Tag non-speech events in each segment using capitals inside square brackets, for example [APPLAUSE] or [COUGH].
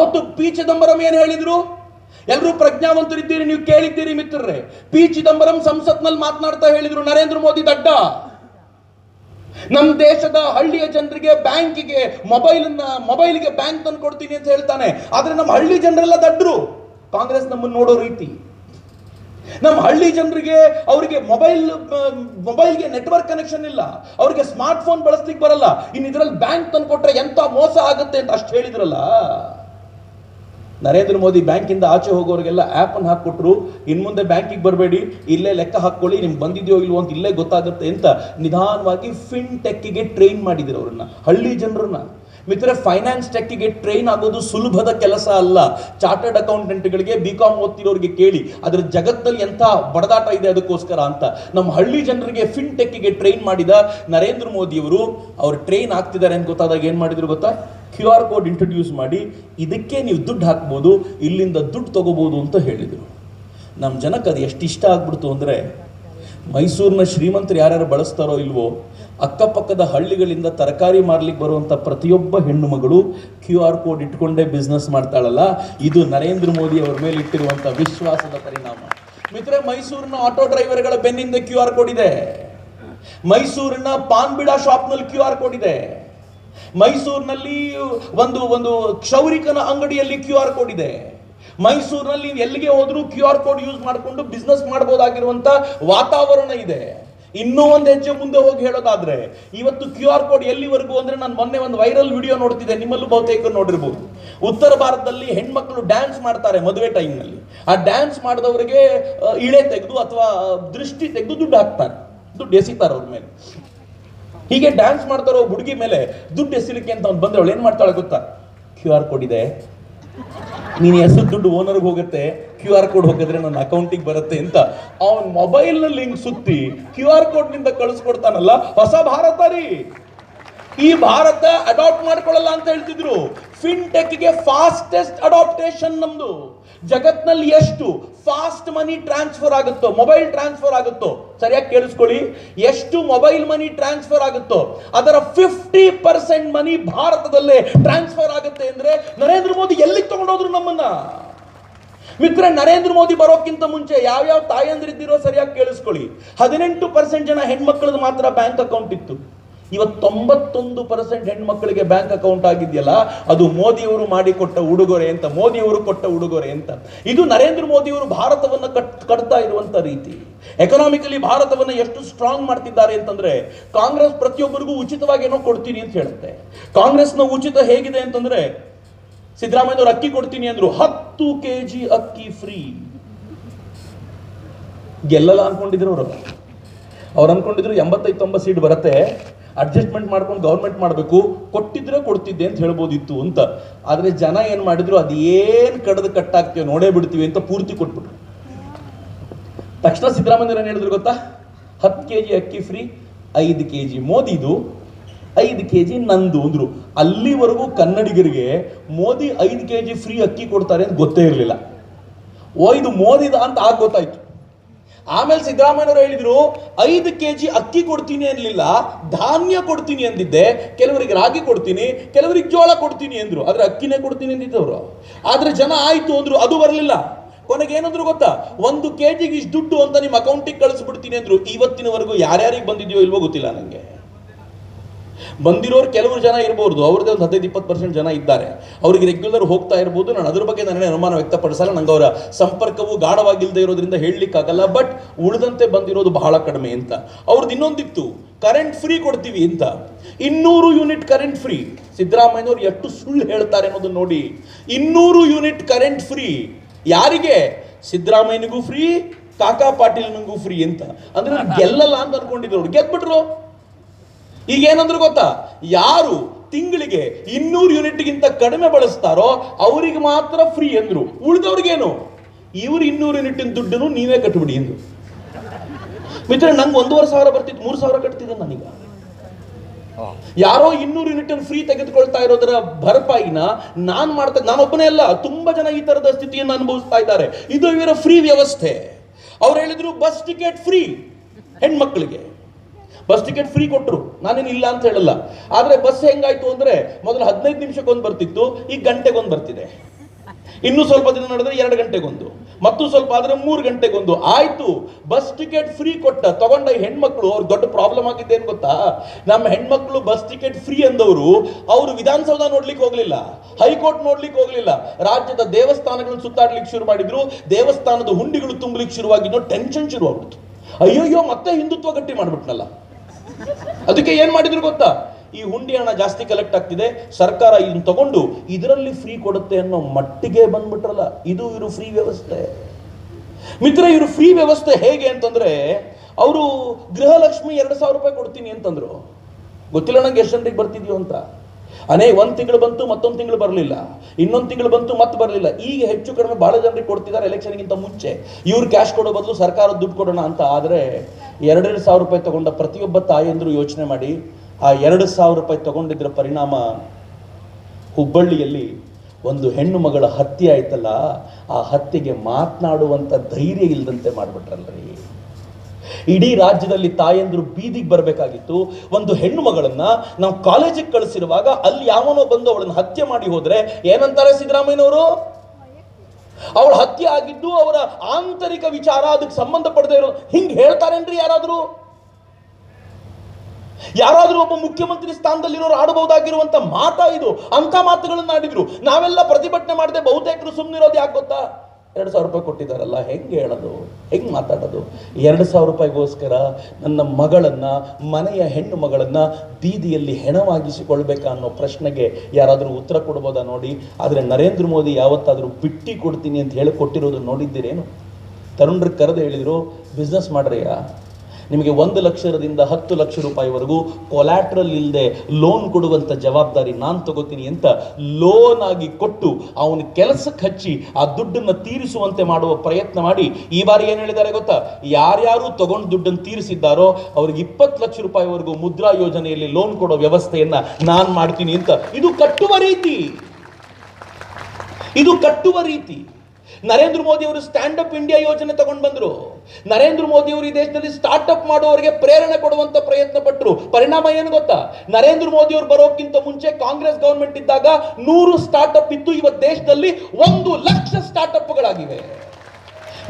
ಅವತ್ತು ಪಿ ಚಿದಂಬರಂ ಏನು ಹೇಳಿದ್ರು? ಎಲ್ಲರೂ ಪ್ರಜ್ಞಾವಂತರಿದ್ದೀರಿ, ನೀವು ಕೇಳಿದ್ದೀರಿ ಮಿತ್ರರೇ. ಪಿ ಚಿದಂಬರಂ ಸಂಸತ್ನಲ್ಲಿ ಮಾತನಾಡ್ತಾ ಹೇಳಿದ್ರು, ನರೇಂದ್ರ ಮೋದಿ ದಡ್ಡ. ನಮ್ಮ ದೇಶದ ಹಳ್ಳಿಯ ಜನರಿಗೆ ಬ್ಯಾಂಕಿಗೆ ಮೊಬೈಲ್ ಮೊಬೈಲ್ಗೆ ಬ್ಯಾಂಕ್ ತಂದು ಕೊಡ್ತೀನಿ ಅಂತ ಹೇಳ್ತಾನೆ. ಆದ್ರೆ ನಮ್ಮ ಹಳ್ಳಿ ಜನರೆಲ್ಲ ದಡ್ಡರು ಕಾಂಗ್ರೆಸ್ ನಮ್ಮನ್ನು ನೋಡೋ ರೀತಿ. ನಮ್ಮ ಹಳ್ಳಿ ಜನರಿಗೆ ಅವರಿಗೆ ಮೊಬೈಲ್, ಮೊಬೈಲ್ಗೆ ನೆಟ್ವರ್ಕ್ ಕನೆಕ್ಷನ್ ಇಲ್ಲ. ಅವರಿಗೆ ಸ್ಮಾರ್ಟ್ ಫೋನ್ ಬಳಸ್ಲಿಕ್ಕೆ ಬರಲ್ಲ. ಇನ್ನು ಇದರಲ್ಲಿ ಬ್ಯಾಂಕ್ ತಂದು ಕೊಟ್ರೆ ಎಂತ ಮೋಸ ಆಗುತ್ತೆ ಅಂತ ಅಷ್ಟು ಹೇಳಿದ್ರಲ್ಲ. ನರೇಂದ್ರ ಮೋದಿ ಬ್ಯಾಂಕಿಂದ ಆಚೆ ಹೋಗೋರಿಗೆಲ್ಲ ಆ್ಯಪನ್ನು ಹಾಕ್ಕೊಟ್ರು. ಇನ್ನು ಮುಂದೆ ಬ್ಯಾಂಕಿಗೆ ಬರಬೇಡಿ. ಇಲ್ಲೇ ಲೆಕ್ಕ ಹಾಕ್ಕೊಳ್ಳಿ. ನಿಮ್ಗೆ ಬಂದಿದೆಯೋ ಇಲ್ವೋ ಅಂತ ಇಲ್ಲೇ ಗೊತ್ತಾಗುತ್ತೆ ಅಂತ ನಿಧಾನವಾಗಿ ಫಿನ್ ಟೆಕ್ಕಿಗೆ ಟ್ರೈನ್ ಮಾಡಿದ್ರು ಅವ್ರನ್ನ. ಹಳ್ಳಿ ಜನರನ್ನ. ಮಿತ್ರ ಫೈನಾನ್ಸ್ ಟೆಕ್ಕಿಗೆ ಟ್ರೈನ್ ಆಗೋದು ಸುಲಭದ ಕೆಲಸ ಅಲ್ಲ. ಚಾರ್ಟರ್ಡ್ ಅಕೌಂಟೆಂಟ್ಗಳಿಗೆ ಬಿ ಕಾಮ್ ಓದ್ತಿರೋರಿಗೆ ಕೇಳಿ, ಅದರ ಜಗತ್ತಲ್ಲಿ ಎಂಥ ಬಡದಾಟ ಇದೆ ಅದಕ್ಕೋಸ್ಕರ ಅಂತ. ನಮ್ಮ ಹಳ್ಳಿ ಜನರಿಗೆ ಫಿನ್ ಟೆಕ್ಕಿಗೆ ಟ್ರೈನ್ ಮಾಡಿದ ನರೇಂದ್ರ ಮೋದಿಯವರು, ಅವರು ಟ್ರೈನ್ ಆಗ್ತಿದ್ದಾರೆ ಅಂತ ಗೊತ್ತಾದಾಗ ಏನು ಮಾಡಿದ್ರು ಗೊತ್ತಾ? ಕ್ಯೂ ಆರ್ ಕೋಡ್ ಇಂಟ್ರೊಡ್ಯೂಸ್ ಮಾಡಿ ಇದಕ್ಕೆ ನೀವು ದುಡ್ಡು ಹಾಕ್ಬೋದು, ಇಲ್ಲಿಂದ ದುಡ್ಡು ತಗೋಬೋದು ಅಂತ ಹೇಳಿದರು. ನಮ್ಮ ಜನಕ್ಕೆ ಅದು ಎಷ್ಟು ಇಷ್ಟ ಆಗ್ಬಿಡ್ತು ಅಂದರೆ, ಮೈಸೂರಿನ ಶ್ರೀಮಂತರು ಯಾರ್ಯಾರು ಬಳಸ್ತಾರೋ ಇಲ್ವೋ, ಅಕ್ಕಪಕ್ಕದ ಹಳ್ಳಿಗಳಿಂದ ತರಕಾರಿ ಮಾರ್ಲಿಕ್ಕೆ ಬರುವಂಥ ಪ್ರತಿಯೊಬ್ಬ ಹೆಣ್ಣು ಮಗಳು ಕ್ಯೂ ಆರ್ ಕೋಡ್ ಇಟ್ಕೊಂಡೇ ಬಿಸ್ನೆಸ್ ಮಾಡ್ತಾಳಲ್ಲ, ಇದು ನರೇಂದ್ರ ಮೋದಿ ಅವರ ಮೇಲೆ ಇಟ್ಟಿರುವಂಥ ವಿಶ್ವಾಸದ ಪರಿಣಾಮ. ಮಿತ್ರ ಮೈಸೂರಿನ ಆಟೋ ಡ್ರೈವರ್ಗಳ ಬೆನ್ನಿಂದ ಕ್ಯೂ ಆರ್ ಕೋಡ್ ಇದೆ. ಮೈಸೂರಿನ ಪಾನ್ಬಿಡಾ ಶಾಪ್ನಲ್ಲಿ ಕ್ಯೂ ಆರ್ ಕೋಡ್ ಇದೆ. ಮೈಸೂರಿನಲ್ಲಿ ಒಂದು ಒಂದು ಕ್ಷೌರಿಕನ ಅಂಗಡಿಯಲ್ಲಿ ಕ್ಯೂ ಆರ್ ಕೋಡ್ ಇದೆ. ಮೈಸೂರಿನಲ್ಲಿ ಎಲ್ಲಿಗೆ ಹೋದ್ರೂ ಕ್ಯೂ ಆರ್ ಕೋಡ್ ಯೂಸ್ ಮಾಡಿಕೊಂಡು ಬಿಸ್ನೆಸ್ ಮಾಡಬಹುದಾಗಿರುವಂತ ವಾತಾವರಣ ಇದೆ. ಇನ್ನೂ ಒಂದು ಹೆಜ್ಜೆ ಮುಂದೆ ಹೋಗಿ ಹೇಳೋದಾದ್ರೆ, ಇವತ್ತು ಕ್ಯೂ ಆರ್ ಕೋಡ್ ಎಲ್ಲಿವರೆಗೂ ಅಂದ್ರೆ ನಾನು ಮೊನ್ನೆ ಒಂದು ವೈರಲ್ ವಿಡಿಯೋ ನೋಡ್ತಿದ್ದೆ, ನಿಮ್ಮಲ್ಲೂ ಬಹುತೇಕ ನೋಡಿರ್ಬೋದು. ಉತ್ತರ ಭಾರತದಲ್ಲಿ ಹೆಣ್ಮಕ್ಳು ಡ್ಯಾನ್ಸ್ ಮಾಡ್ತಾರೆ ಮದುವೆ ಟೈಮ್ನಲ್ಲಿ ಆ ಡ್ಯಾನ್ಸ್ ಮಾಡಿದವರಿಗೆ ಇಳೆ ತೆಗೆದು ಅಥವಾ ದೃಷ್ಟಿ ತೆಗೆದು ದುಡ್ಡು ಹಾಕ್ತಾರೆ. ದುಡ್ಡು ಎಸಿತಾರೆ ಅವ್ರ ಮೇಲೆ. ಹೀಗೆ ಡ್ಯಾನ್ಸ್ ಮಾಡ್ತಾರೋ ಹುಡುಗಿ ಮೇಲೆ ದುಡ್ಡು ಎಸಿಲಿಕ್ಕೆ ಅಂತ ಅವ್ನು ಬಂದ್ರೆ ಅವಳು ಏನು ಮಾಡ್ತಾಳೆ ಗೊತ್ತಾ? ಕ್ಯೂ ಆರ್ ಕೋಡ್ ಇದೆ. ನೀನು ಹೆಸರು ದುಡ್ಡು ಓನರ್ಗೆ ಹೋಗುತ್ತೆ. ಕ್ಯೂ ಆರ್ ಕೋಡ್ ಹೋಗಿದ್ರೆ ನನ್ನ ಅಕೌಂಟಿಗೆ ಬರುತ್ತೆ ಅಂತ ಅವನ್ ಮೊಬೈಲ್ ಲಿಂಕ್ ಸುತ್ತಿ ಕ್ಯೂ ಆರ್ ಕೋಡ್ನಿಂದ ಕಳಿಸ್ಕೊಡ್ತಾನಲ್ಲ, ಹೊಸ ಭಾರತ ರೀ. ಈ ಭಾರತ ಅಡಾಪ್ಟ್ ಮಾಡ್ಕೊಳ್ಳಲ್ಲ ಅಂತ ಹೇಳ್ತಿದ್ರು. ಫಿನ್ಟೆಕ್ಗೆ ಫಾಸ್ಟೆಸ್ಟ್ ಅಡಾಪ್ಟೇಷನ್ ನಮ್ದು. ಜಗತ್ನಲ್ಲಿ ಎಷ್ಟು ಫಾಸ್ಟ್ ಮನಿ ಟ್ರಾನ್ಸ್ಫರ್ ಆಗುತ್ತೋ ಮೊಬೈಲ್ ಟ್ರಾನ್ಸ್ಫರ್ ಆಗುತ್ತೋ, ಸರಿಯಾಗಿ ಕೇಳಿಸ್ಕೊಳ್ಳಿ. ಎಷ್ಟು ಮೊಬೈಲ್ ಮನಿ ಟ್ರಾನ್ಸ್ಫರ್ ಆಗುತ್ತೋ, ಅದರ ಫಿಫ್ಟಿ ಪರ್ಸೆಂಟ್ ಮನಿ ಭಾರತದಲ್ಲೇ ಟ್ರಾನ್ಸ್ಫರ್ ಆಗುತ್ತೆ ಅಂದ್ರೆ ನರೇಂದ್ರ ಮೋದಿ ಎಲ್ಲಿಗೆ ತಗೊಂಡೋದ್ರು ನಮ್ಮನ್ನ? ಮಿತ್ರ ನರೇಂದ್ರ ಮೋದಿ ಬರೋಕ್ಕಿಂತ ಮುಂಚೆ ಯಾವ್ಯಾವ ತಾಯಂದ್ರಿದ್ದೀರೋ ಸರಿಯಾಗಿ ಕೇಳಿಸ್ಕೊಳ್ಳಿ. ಹದಿನೆಂಟು ಪರ್ಸೆಂಟ್ ಜನ ಹೆಣ್ಮಕ್ಳದ್ದು ಮಾತ್ರ ಬ್ಯಾಂಕ್ ಅಕೌಂಟ್ ಇತ್ತು. ಇವತ್ತು ತೊಂಬತ್ತೊಂದು ಪರ್ಸೆಂಟ್ ಹೆಣ್ಮಕ್ಳಿಗೆ ಬ್ಯಾಂಕ್ ಅಕೌಂಟ್ ಆಗಿದೆಯಲ್ಲ, ಅದು ಮೋದಿಯವರು ಮಾಡಿಕೊಟ್ಟ ಉಡುಗೊರೆ ಅಂತ, ಮೋದಿಯವರು ಕೊಟ್ಟ ಉಡುಗೊರೆ ಅಂತ. ಇದು ನರೇಂದ್ರ ಮೋದಿಯವರು ಭಾರತವನ್ನು ಕಟ್, ಕಟ್ತಾ ಇರುವಂತ ರೀತಿ. ಎಕನಾಮಿಕಲಿ ಭಾರತವನ್ನು ಎಷ್ಟು ಸ್ಟ್ರಾಂಗ್ ಮಾಡ್ತಿದ್ದಾರೆ ಅಂತಂದ್ರೆ, ಕಾಂಗ್ರೆಸ್ ಪ್ರತಿಯೊಬ್ಬರಿಗೂ ಉಚಿತವಾಗಿ ಏನೋ ಕೊಡ್ತೀನಿ ಅಂತ ಹೇಳುತ್ತೆ. ಕಾಂಗ್ರೆಸ್ನ ಉಚಿತ ಹೇಗಿದೆ ಅಂತಂದ್ರೆ, ಸಿದ್ದರಾಮಯ್ಯನವರು ಅಕ್ಕಿ ಕೊಡ್ತೀನಿ ಅಂದ್ರು, ಹತ್ತು ಕೆ ಜಿ ಅಕ್ಕಿ ಫ್ರೀ ಗೆಲ್ಲಲ್ಲ ಅನ್ಕೊಂಡಿದ್ರು ಅವರು. ಅವ್ರು ಅನ್ಕೊಂಡಿದ್ರು ಎಂಬತ್ತೈದು ತೊಂಬತ್ತು ಸೀಟ್ ಬರುತ್ತೆ ಅಡ್ಜಸ್ಟ್ಮೆಂಟ್ ಮಾಡ್ಕೊಂಡು ಗೌರ್ಮೆಂಟ್ ಮಾಡಬೇಕು, ಕೊಟ್ಟಿದ್ರೆ ಕೊಡ್ತಿದ್ದೆ ಅಂತ ಹೇಳ್ಬೋದಿತ್ತು ಅಂತ. ಆದ್ರೆ ಜನ ಏನು ಮಾಡಿದ್ರು ಅದೇನ್ ಕಡ್ದು ಕಟ್ಟಾಗ್ತೀವಿ ನೋಡೇ ಬಿಡ್ತೀವಿ ಅಂತ ಪೂರ್ತಿ ಕೊಟ್ಬಿಟ್ರು. ತಕ್ಷಣ ಸಿದ್ದರಾಮಯ್ಯ ಏನು ಹೇಳಿದ್ರು ಗೊತ್ತಾ? ಹತ್ತು ಕೆ ಜಿ ಅಕ್ಕಿ ಫ್ರೀ ಐದು ಕೆ ಜಿ ಮೋದಿದು, ಐದು ಕೆ ಜಿ ನಂದು ಅಂದರು. ಅಲ್ಲಿವರೆಗೂ ಕನ್ನಡಿಗರಿಗೆ ಮೋದಿ ಐದು ಕೆ ಜಿ ಫ್ರೀ ಅಕ್ಕಿ ಕೊಡ್ತಾರೆ ಅಂತ ಗೊತ್ತೇ ಇರಲಿಲ್ಲ. ಓ, ಇದು ಮೋದಿದ ಅಂತ ಆಗ ಗೊತ್ತಾಯ್ತು. ಆಮೇಲೆ ಸಿದ್ದರಾಮಯ್ಯವರು ಹೇಳಿದ್ರು, ಐದು ಕೆ ಜಿ ಅಕ್ಕಿ ಕೊಡ್ತೀನಿ ಅನ್ಲಿಲ್ಲ, ಧಾನ್ಯ ಕೊಡ್ತೀನಿ ಅಂದಿದ್ದೆ, ಕೆಲವರಿಗೆ ರಾಗಿ ಕೊಡ್ತೀನಿ, ಕೆಲವರಿಗೆ ಜೋಳ ಕೊಡ್ತೀನಿ ಅಂದ್ರು. ಆದ್ರೆ ಅಕ್ಕಿನೇ ಕೊಡ್ತೀನಿ ಅಂದಿದ್ದವರು. ಆದ್ರೆ ಜನ ಆಯ್ತು ಅಂದ್ರು, ಅದು ಬರಲಿಲ್ಲ. ಕೊನೆಗೆ ಏನಂದ್ರು ಗೊತ್ತಾ? ಒಂದು ಕೆ ಜಿಗೆ ಇಷ್ಟು ದುಡ್ಡು ಅಂತ ನಿಮ್ಮ ಅಕೌಂಟಿಗೆ ಕಳಿಸ್ಬಿಡ್ತೀನಿ ಅಂದ್ರು. ಇವತ್ತಿನವರೆಗೂ ಯಾರ್ಯಾರಿಗೆ ಬಂದಿದೆಯೋ ಇಲ್ವೋ ಗೊತ್ತಿಲ್ಲ ನನಗೆ ಬಂದಿರೋರು ಕೆಲವರು ಜನ ಇರ್ಬೋದು, ಅವ್ರದ್ದೇ ಒಂದು ಹದಿನೈದು, ಇಪ್ಪತ್ತು ಪರ್ಸೆಂಟ್ ಜನ ಇದ್ದಾರೆ. ಅವರಿಗೆ ರೆಗ್ಯುಲರ್ ಹೋಗ್ತಾ ಇರ್ಬೋದು. ನಾನು ಅದ್ರ ಬಗ್ಗೆ ನಾನೇ ಅನುಮಾನ ವ್ಯಕ್ತಪಡಿಸಲ್ಲ. ನಂಗೆ ಅವರ ಸಂಪರ್ಕವು ಗಾಢವಾಗಿಲ್ಲದೆ ಇರೋದ್ರಿಂದ ಹೇಳಲಿಕ್ಕಾಗಲ್ಲ ಬಟ್ ಉಳಿದಂತೆ ಬಂದಿರೋದು ಬಹಳ ಕಡಿಮೆ ಅಂತ. ಅವ್ರದ್ದು ಇನ್ನೊಂದಿತ್ತು ಕರೆಂಟ್ ಫ್ರೀ ಕೊಡ್ತೀವಿ ಅಂತ. ಇನ್ನೂರು ಯೂನಿಟ್ ಕರೆಂಟ್ ಫ್ರೀ ಸಿದ್ದರಾಮಯ್ಯನವರು ಎಷ್ಟು ಸುಳ್ಳು ಹೇಳ್ತಾರೆ ಅನ್ನೋದನ್ನು ನೋಡಿ. ಇನ್ನೂರು ಯೂನಿಟ್ ಕರೆಂಟ್ ಫ್ರೀ ಯಾರಿಗೆ? ಸಿದ್ದರಾಮಯ್ಯನಿಗೂ ಫ್ರೀ ಕಾಕಾ ಪಾಟೀಲ್ನಿಗೂ ಫ್ರೀ ಅಂತ. ಅಂದ್ರೆ ಗೆಲ್ಲಲ್ಲ ಅಂತ ಅನ್ಕೊಂಡಿದ್ರು ಗೆದ್ಬಿಟ್ರು. ಈಗ ಏನಂದ್ರು ಗೊತ್ತಾ? ಯಾರು ತಿಂಗಳಿಗೆ ಇನ್ನೂರು ಯೂನಿಟ್ಗಿಂತ ಕಡಿಮೆ ಬಳಸ್ತಾರೋ ಅವರಿಗೆ ಮಾತ್ರ ಫ್ರೀ ಅಂದ್ರು ಉಳಿದವ್ರಿಗೇನು? ಇವ್ರು ಇನ್ನೂರು ಯೂನಿಟ್ ದುಡ್ಡನ್ನು ನೀವೇ ಕಟ್ಬಿಡಿ ಎಂದು ಮಿತ್ರ ನಂಗೆ ಒಂದೂವರೆ ಸಾವಿರ ಬರ್ತಿತ್ತು ಮೂರು ಸಾವಿರ ಕಟ್ತಿದ್ದೆ ನನಗೆ. ಯಾರೋ ಇನ್ನೂರು ಯೂನಿಟ್ ಫ್ರೀ ತೆಗೆದುಕೊಳ್ತಾ ಇರೋದರ ಭರಪಾಯಿನ ನಾನು ಮಾಡ್ತಾ ನಾನೊಬ್ಬನೇ ಅಲ್ಲ ತುಂಬಾ ಜನ ಈ ತರದ ಸ್ಥಿತಿಯನ್ನು ಅನುಭವಿಸ್ತಾ ಇದ್ದಾರೆ. ಇದು ಇವರ ಫ್ರೀ ವ್ಯವಸ್ಥೆ. ಅವ್ರು ಹೇಳಿದ್ರು ಬಸ್ ಟಿಕೆಟ್ ಫ್ರೀ ಹೆಣ್ಮಕ್ಳಿಗೆ. ಬಸ್ ಟಿಕೆಟ್ ಫ್ರೀ ಕೊಟ್ಟರು ನಾನೇನು ಇಲ್ಲ ಅಂತ ಹೇಳಲ್ಲ. ಆದರೆ ಬಸ್ ಹೆಂಗಾಯ್ತು ಅಂದ್ರೆ ಮೊದಲು ಹದಿನೈದು ನಿಮಿಷಕ್ಕೊಂದು ಬರ್ತಿತ್ತು, ಈಗ ಗಂಟೆಗೊಂದು ಬರ್ತಿದೆ. ಇನ್ನು ಸ್ವಲ್ಪ ದಿನ ನಡೆದ್ರೆ ಎರಡು ಗಂಟೆಗೊಂದು. ಮತ್ತು ಸ್ವಲ್ಪ ಆದ್ರೆ ಮೂರು ಗಂಟೆಗೊಂದು. ಆಯಿತು ಬಸ್ ಟಿಕೆಟ್ ಫ್ರೀ ಕೊಟ್ಟ, ತಗೊಂಡ ಹೆಣ್ಮಕ್ಳು ಅವ್ರು ದೊಡ್ಡ ಪ್ರಾಬ್ಲಮ್ ಆಗಿದ್ದೆ ಏನ್ ಗೊತ್ತಾ? ನಮ್ಮ ಹೆಣ್ಮಕ್ಳು ಬಸ್ ಟಿಕೆಟ್ ಫ್ರೀ ಅಂದವರು, ಅವರು ವಿಧಾನಸೌಧ ನೋಡ್ಲಿಕ್ಕೆ ಹೋಗ್ಲಿಲ್ಲ, ಹೈಕೋರ್ಟ್ ನೋಡ್ಲಿಕ್ಕೆ ಹೋಗ್ಲಿಲ್ಲ. ರಾಜ್ಯದ ದೇವಸ್ಥಾನಗಳನ್ನು ಸುತ್ತಾಡ್ಲಿಕ್ಕೆ ಶುರು ಮಾಡಿದ್ರು. ದೇವಸ್ಥಾನದ ಹುಂಡಿಗಳು ತುಂಬಲಿಕ್ಕೆ ಶುರುವಾಗಿದ್ದು ಟೆನ್ಷನ್ ಶುರು ಆಗ್ಬಿಡ್ತು ಅಯ್ಯೋಯ್ಯೋ, ಮತ್ತೆ ಹಿಂದುತ್ವ ಗಟ್ಟಿ ಮಾಡ್ಬಿಟ್ನಲ್ಲ. ಅದಕ್ಕೆ ಏನ್ ಮಾಡಿದ್ರು ಗೊತ್ತಾ? ಈ ಹುಂಡಿ ಹಣ ಜಾಸ್ತಿ ಕಲೆಕ್ಟ್ ಆಗ್ತಿದೆ, ಸರ್ಕಾರ ಇದನ್ನ ತಗೊಂಡು ಇದರಲ್ಲಿ ಫ್ರೀ ಕೊಡುತ್ತೆ ಅನ್ನೋ ಮಟ್ಟಿಗೆ ಬಂದ್ಬಿಟ್ರಲ್ಲ, ಇದು ಇವರು ಫ್ರೀ ವ್ಯವಸ್ಥೆ. ಮಿತ್ರ, ಇವರು ಫ್ರೀ ವ್ಯವಸ್ಥೆ ಹೇಗೆ ಅಂತಂದ್ರೆ, ಅವರು ಗೃಹಲಕ್ಷ್ಮಿ ಎರಡು ಸಾವಿರ ರೂಪಾಯಿ ಕೊಡ್ತೀನಿ ಅಂತಂದ್ರು. ಗೊತ್ತಿಲ್ಲ ನಂಗೆ ಎಷ್ಟು ಜನರಿಗೆ ಬರ್ತಿದ್ಯೋ ಅಂತ. ಅನೇ ಒಂದು ತಿಂಗಳು ಬಂತು, ಮತ್ತೊಂದು ತಿಂಗಳು ಬರಲಿಲ್ಲ. ಇನ್ನೊಂದು ತಿಂಗಳು ಬಂತು, ಮತ್ತೆ ಬರಲಿಲ್ಲ. ಈಗ ಹೆಚ್ಚು ಕಡಿಮೆ ಬಹಳ ಜನರಿಗೆ ಕೊಡ್ತಿದ್ದಾರೆ ಎಲೆಕ್ಷನ್ಗಿಂತ ಮುಂಚೆ. ಇವ್ರು ಕ್ಯಾಶ್ ಕೊಡೋ ಬದಲು ಸರ್ಕಾರ ದುಡ್ಡು ಕೊಡೋಣ ಅಂತ ಆದರೆ ಎರಡೆರಡು ಸಾವಿರ ರೂಪಾಯಿ ತಗೊಂಡ ಪ್ರತಿಯೊಬ್ಬ ತಾಯಿಯಂದರು ಯೋಚನೆ ಮಾಡಿ, ಆ ಎರಡು ಸಾವಿರ ರೂಪಾಯಿ ತಗೊಂಡಿದ್ದರ ಪರಿಣಾಮ ಹುಬ್ಬಳ್ಳಿಯಲ್ಲಿ ಒಂದು ಹೆಣ್ಣು ಮಗಳ ಹತ್ಯೆ ಆಯ್ತಲ್ಲ, ಆ ಹತ್ಯೆಗೆ ಮಾತನಾಡುವಂಥ ಧೈರ್ಯ ಇಲ್ಲದಂತೆ ಮಾಡ್ಬಿಟ್ರಲ್ರಿ. ಇಡೀ ರಾಜ್ಯದಲ್ಲಿ ತಾಯಂದ್ರು ಬೀದಿಗೆ ಬರಬೇಕಾಗಿತ್ತು. ಒಂದು ಹೆಣ್ಣು ಮಗಳನ್ನ ನಾವು ಕಾಲೇಜಿಗೆ ಕಳಿಸಿರುವಾಗ ಅಲ್ಲಿ ಯಾವನೋ ಬಂದು ಅವಳನ್ನು ಹತ್ಯೆ ಮಾಡಿ ಹೋದ್ರೆ ಏನಂತಾರೆ ಸಿದ್ದರಾಮಯ್ಯನವರು? ಅವಳು ಹತ್ಯೆ ಆಗಿದ್ದು ಅವರ ಆಂತರಿಕ ವಿಚಾರ ಅದಕ್ಕೆ ಸಂಬಂಧಪಡದೇ ಇರೋ ಹಿಂಗೆ ಹೇಳ್ತಾರೇನ್ರಿ ಯಾರಾದರೂ? ಯಾರಾದರೂ ಒಬ್ಬ ಮುಖ್ಯಮಂತ್ರಿ ಸ್ಥಾನದಲ್ಲಿರೋರು ಆಡಬಹುದಾಗಿರುವಂತ ಮಾತಾ ಇದು. ಅಂತ ಮಾತುಗಳನ್ನ ಆಡಿದ್ರು ನಾವೆಲ್ಲ ಪ್ರತಿಭಟನೆ ಮಾಡದೆ ಬಹುತೇಕರು ಸುಮ್ಮನಿರೋದು ಯಾಕೆ ಗೊತ್ತಾ? ಎರಡು ಸಾವಿರ ರೂಪಾಯಿ ಕೊಟ್ಟಿದ್ದಾರಲ್ಲ, ಹೆಂಗೆ ಹೇಳೋದು? ಹೆಂಗೆ ಮಾತಾಡೋದು? ಎರಡು ಸಾವಿರ ರೂಪಾಯಿಗೋಸ್ಕರ ನನ್ನ ಮಗಳನ್ನು, ಮನೆಯ ಹೆಣ್ಣು ಮಗಳನ್ನು ಬೀದಿಯಲ್ಲಿ ಹೆಣವಾಗಿಸಿಕೊಳ್ಬೇಕಾ ಅನ್ನೋ ಪ್ರಶ್ನೆಗೆ ಯಾರಾದರೂ ಉತ್ತರ ಕೊಡ್ಬೋದಾ ನೋಡಿ? ಆದರೆ ನರೇಂದ್ರ ಮೋದಿ ಯಾವತ್ತಾದರೂ ಬಿಟ್ಟಿ ಕೊಡ್ತೀನಿ ಅಂತ ಹೇಳಿ ಕೊಟ್ಟಿರೋದು ನೋಡಿದ್ದೀರೇನು? ತರುಣ್ರಿಗೆ ಕರೆದು ಹೇಳಿದರು ಬಿಸ್ನೆಸ್ ಮಾಡ್ರಿಯಾ? ನಿಮಗೆ ಒಂದು ಲಕ್ಷದಿಂದ ಹತ್ತು ಲಕ್ಷ ರೂಪಾಯಿವರೆಗೂ ಕೊಲ್ಯಾಟ್ರಲ್ ಇಲ್ಲದೆ ಲೋನ್ ಕೊಡುವಂಥ ಜವಾಬ್ದಾರಿ ನಾನು ತಗೋತೀನಿ ಅಂತ ಲೋನ್ ಆಗಿ ಕೊಟ್ಟು ಅವನ ಕೆಲಸಕ್ಕೆ ಹಚ್ಚಿ ಆ ದುಡ್ಡನ್ನು ತೀರಿಸುವಂತೆ ಮಾಡುವ ಪ್ರಯತ್ನ ಮಾಡಿ, ಈ ಬಾರಿ ಏನು ಹೇಳಿದ್ದಾರೆ ಗೊತ್ತಾ? ಯಾರ್ಯಾರು ತಗೊಂಡು ದುಡ್ಡನ್ನು ತೀರಿಸಿದ್ದಾರೋ ಅವ್ರಿಗೆ ಇಪ್ಪತ್ತು ಲಕ್ಷ ರೂಪಾಯಿವರೆಗೂ ಮುದ್ರಾ ಯೋಜನೆಯಲ್ಲಿ ಲೋನ್ ಕೊಡೋ ವ್ಯವಸ್ಥೆಯನ್ನು ನಾನು ಮಾಡ್ತೀನಿ ಅಂತ. ಇದು ಕಟ್ಟುವ ರೀತಿ. ಇದು ಕಟ್ಟುವ ರೀತಿ. ನರೇಂದ್ರ ಮೋದಿ ಅವರು ಸ್ಟ್ಯಾಂಡ್ ಅಪ್ ಇಂಡಿಯಾ ಯೋಜನೆ ತಗೊಂಡು ಬಂದರು. ನರೇಂದ್ರ ಮೋದಿ ಅವರು ಈ ದೇಶದಲ್ಲಿ ಸ್ಟಾರ್ಟ್ ಅಪ್ ಮಾಡುವವರಿಗೆ ಪ್ರೇರಣೆ ಕೊಡುವಂತ ಪ್ರಯತ್ನ ಪಟ್ಟರು ಪರಿಣಾಮ ಏನು ಗೊತ್ತಾ? ನರೇಂದ್ರ ಮೋದಿ ಅವರು ಬರೋಕ್ಕಿಂತ ಮುಂಚೆ ಕಾಂಗ್ರೆಸ್ ಗವರ್ಮೆಂಟ್ ಇದ್ದಾಗ ನೂರು ಸ್ಟಾರ್ಟ್ ಅಪ್ ಇತ್ತು. ಇವತ್ತು ದೇಶದಲ್ಲಿ ಒಂದು ಲಕ್ಷ ಸ್ಟಾರ್ಟ್ ಅಪ್ಗಳಾಗಿವೆ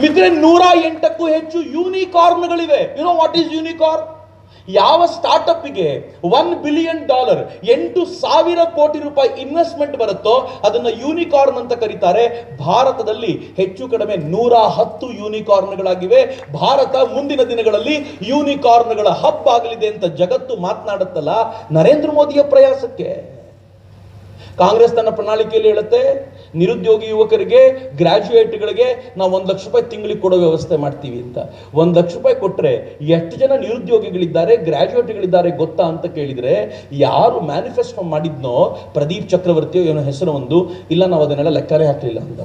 ಮಿತ್ರ ನೂರ ಎಂಟಕ್ಕೂ ಹೆಚ್ಚು ಯೂನಿಕಾರ್ನ್ಗಳಿವೆ you know what is unicorn ಯಾವ ಸ್ಟಾರ್ಟಪ್ಗೆ ಒನ್ ಬಿಲಿಯನ್ ಡಾಲರ್ ಎಂಟು ಸಾವಿರ ಕೋಟಿ ರೂಪಾಯಿ ಇನ್ವೆಸ್ಟ್ಮೆಂಟ್ ಬರುತ್ತೋ ಅದನ್ನ ಯೂನಿಕಾರ್ನ್ ಅಂತ ಕರೀತಾರೆ. ಭಾರತದಲ್ಲಿ ಹೆಚ್ಚು ಕಡಿಮೆ ನೂರ ಹತ್ತು ಯೂನಿಕಾರ್ನ್ಗಳಾಗಿವೆ ಭಾರತ ಮುಂದಿನ ದಿನಗಳಲ್ಲಿ ಯೂನಿಕಾರ್ನ್ಗಳ ಹಬ್ ಆಗಲಿದೆ ಅಂತ ಜಗತ್ತು ಮಾತನಾಡುತ್ತಲ್ಲ. ನರೇಂದ್ರ ಮೋದಿಯ ಪ್ರಯಾಸಕ್ಕೆ. ಕಾಂಗ್ರೆಸ್ ತನ್ನ ಪ್ರಣಾಳಿಕೆಯಲ್ಲಿ ಹೇಳುತ್ತೆ, ನಿರುದ್ಯೋಗಿ ಯುವಕರಿಗೆ ಗ್ರಾಜುಯೇಟ್ಗಳಿಗೆ ನಾವು ಒಂದು ಲಕ್ಷ ರೂಪಾಯಿ ತಿಂಗಳಿಗೆ ಕೊಡೋ ವ್ಯವಸ್ಥೆ ಮಾಡ್ತೀವಿ ಅಂತ. ಒಂದು ಲಕ್ಷ ರೂಪಾಯಿ ಕೊಟ್ಟರೆ ಎಷ್ಟು ಜನ ನಿರುದ್ಯೋಗಿಗಳಿದ್ದಾರೆ ಗ್ರಾಜುಯೇಟ್ಗಳಿದ್ದಾರೆ ಗೊತ್ತಾ ಅಂತ ಕೇಳಿದರೆ ಯಾರು ಮ್ಯಾನಿಫೆಸ್ಟೋ ಮಾಡಿದ್ನೋ ಪ್ರದೀಪ್ ಚಕ್ರವರ್ತಿಯೋ ಏನೋ ಹೆಸರು ಒಂದು, ಇಲ್ಲ ನಾವು ಅದನ್ನೆಲ್ಲ ಲೆಕ್ಕನೇ ಹಾಕಲಿಲ್ಲ ಅಂತ.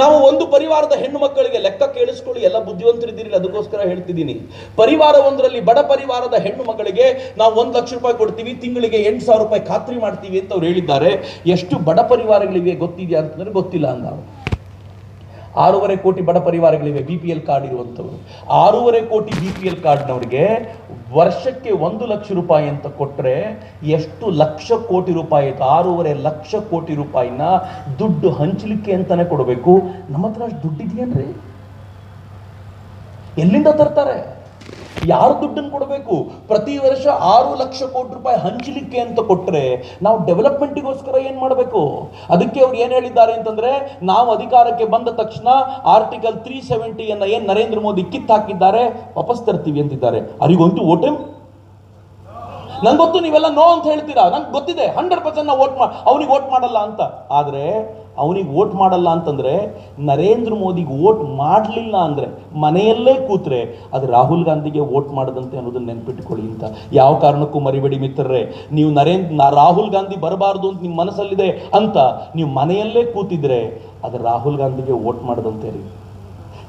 ನಾವು ಒಂದು ಪರಿವಾರದ ಹೆಣ್ಣು ಮಕ್ಕಳಿಗೆ ಲೆಕ್ಕ ಕೇಳಿಸ್ಕೊಳ್ಳಿ, ಎಲ್ಲ ಬುದ್ಧಿವಂತರಿದ್ದೀರಿ, ಅದಕ್ಕೋಸ್ಕರ ಹೇಳ್ತಿದ್ದೀನಿ ಪರಿವಾರ ಒಂದರಲ್ಲಿ ಬಡ ಪರಿವಾರದ ಹೆಣ್ಣು ಮಕ್ಕಳಿಗೆ ನಾವು ಒಂದು ಲಕ್ಷ ರೂಪಾಯಿ ಕೊಡ್ತೀವಿ, ತಿಂಗಳಿಗೆ ಎಂಟು ಸಾವಿರ ರೂಪಾಯಿ ಖಾತ್ರಿ ಮಾಡ್ತೀವಿ ಅಂತ ಅವ್ರು ಹೇಳಿದ್ದಾರೆ ಎಷ್ಟು ಬಡ ಪರಿವಾರಗಳಿಗೆ ಗೊತ್ತಿದೆಯಾ ಅಂತಂದ್ರೆ ಗೊತ್ತಿಲ್ಲ ಅಂದ. ಆರೂವರೆ ಕೋಟಿ ಬಡ ಪರಿವಾರಗಳಿವೆ ಬಿ ಪಿ ಎಲ್ ಕಾರ್ಡ್ ಇರುವಂಥವ್ರು. ಆರೂವರೆ ಕೋಟಿ ಬಿ ಪಿ ಎಲ್ ಕಾರ್ಡ್ನವ್ರಿಗೆ ವರ್ಷಕ್ಕೆ ಒಂದು ಲಕ್ಷ ರೂಪಾಯಿ ಅಂತ ಕೊಟ್ಟರೆ ಎಷ್ಟು ಲಕ್ಷ ಕೋಟಿ ರೂಪಾಯಿ ಆಯಿತು? ಆರೂವರೆ ಲಕ್ಷ ಕೋಟಿ ರೂಪಾಯಿನ ದುಡ್ಡು ಹಂಚಲಿಕ್ಕೆ ಅಂತಲೇ ಕೊಡಬೇಕು. ನಮ್ಮ ಹತ್ರ ಅಷ್ಟು ದುಡ್ಡು ಇದೆಯೇನ್ರಿ ಎಲ್ಲಿಂದ ತರ್ತಾರೆ? ಯಾರು ದುಡ್ಡನ್ನು ಕೊಡಬೇಕು? ಪ್ರತಿ ವರ್ಷ ಆರು ಲಕ್ಷ ಕೋಟಿ ರೂಪಾಯಿ ಹಂಚಲಿಕ್ಕೆ ಅಂತ ಕೊಟ್ಟರೆ ನಾವು ಡೆವಲಪ್ಮೆಂಟಿಗೋಸ್ಕರ ಏನು ಮಾಡಬೇಕು? ಅದಕ್ಕೆ ಅವ್ರು ಏನು ಹೇಳಿದ್ದಾರೆ ಅಂತಂದ್ರೆ, ನಾವು ಅಧಿಕಾರಕ್ಕೆ ಬಂದ ತಕ್ಷಣ ಆರ್ಟಿಕಲ್ ತ್ರೀ ಸೆವೆಂಟಿಯನ್ನು ಏನು ನರೇಂದ್ರ ಮೋದಿ ಕಿತ್ತು ಹಾಕಿದ್ದಾರೆ ವಾಪಸ್ ತರ್ತೀವಿ ಅಂತಿದ್ದಾರೆ. ಅವರಿಗಂತೂ ಓಟೆ ನಂಗೆ ಗೊತ್ತು, ನೀವೆಲ್ಲ ನೋ ಅಂತ ಹೇಳ್ತೀರಾ? ನಂಗೆ ಗೊತ್ತಿದೆ, ಹಂಡ್ರೆಡ್ ಪರ್ಸೆಂಟ್ ನಾವು ವೋಟ್ ಮಾಡಿ ಅವನಿಗೆ ವೋಟ್ ಮಾಡಲ್ಲ ಅಂತ. ಆದರೆ, ಅವನಿಗೆ ವೋಟ್ ಮಾಡಲ್ಲ ಅಂತಂದ್ರೆ, ನರೇಂದ್ರ ಮೋದಿಗೆ ವೋಟ್ ಮಾಡಲಿಲ್ಲ ಅಂದ್ರೆ, ಮನೆಯಲ್ಲೇ ಕೂತ್ರೆ, ಅದು ರಾಹುಲ್ ಗಾಂಧಿಗೆ ವೋಟ್ ಮಾಡದಂತೆ ಅನ್ನೋದನ್ನ ನೆನ್ಪಿಟ್ಕೊಳ್ಳಿ ಅಂತ. ಯಾವ ಕಾರಣಕ್ಕೂ ಮರಿಬೇಡಿ ಮಿತ್ರರೇ. ನೀವು ನರೇಂದ್ರ ರಾಹುಲ್ ಗಾಂಧಿ ಬರಬಾರ್ದು ಅಂತ ನಿಮ್ಮ ಮನಸ್ಸಲ್ಲಿದೆ ಅಂತ, ನೀವು ಮನೆಯಲ್ಲೇ ಕೂತಿದ್ರೆ, ಅದು ರಾಹುಲ್ ಗಾಂಧಿಗೆ ವೋಟ್ ಮಾಡದಂತೆ ರೀ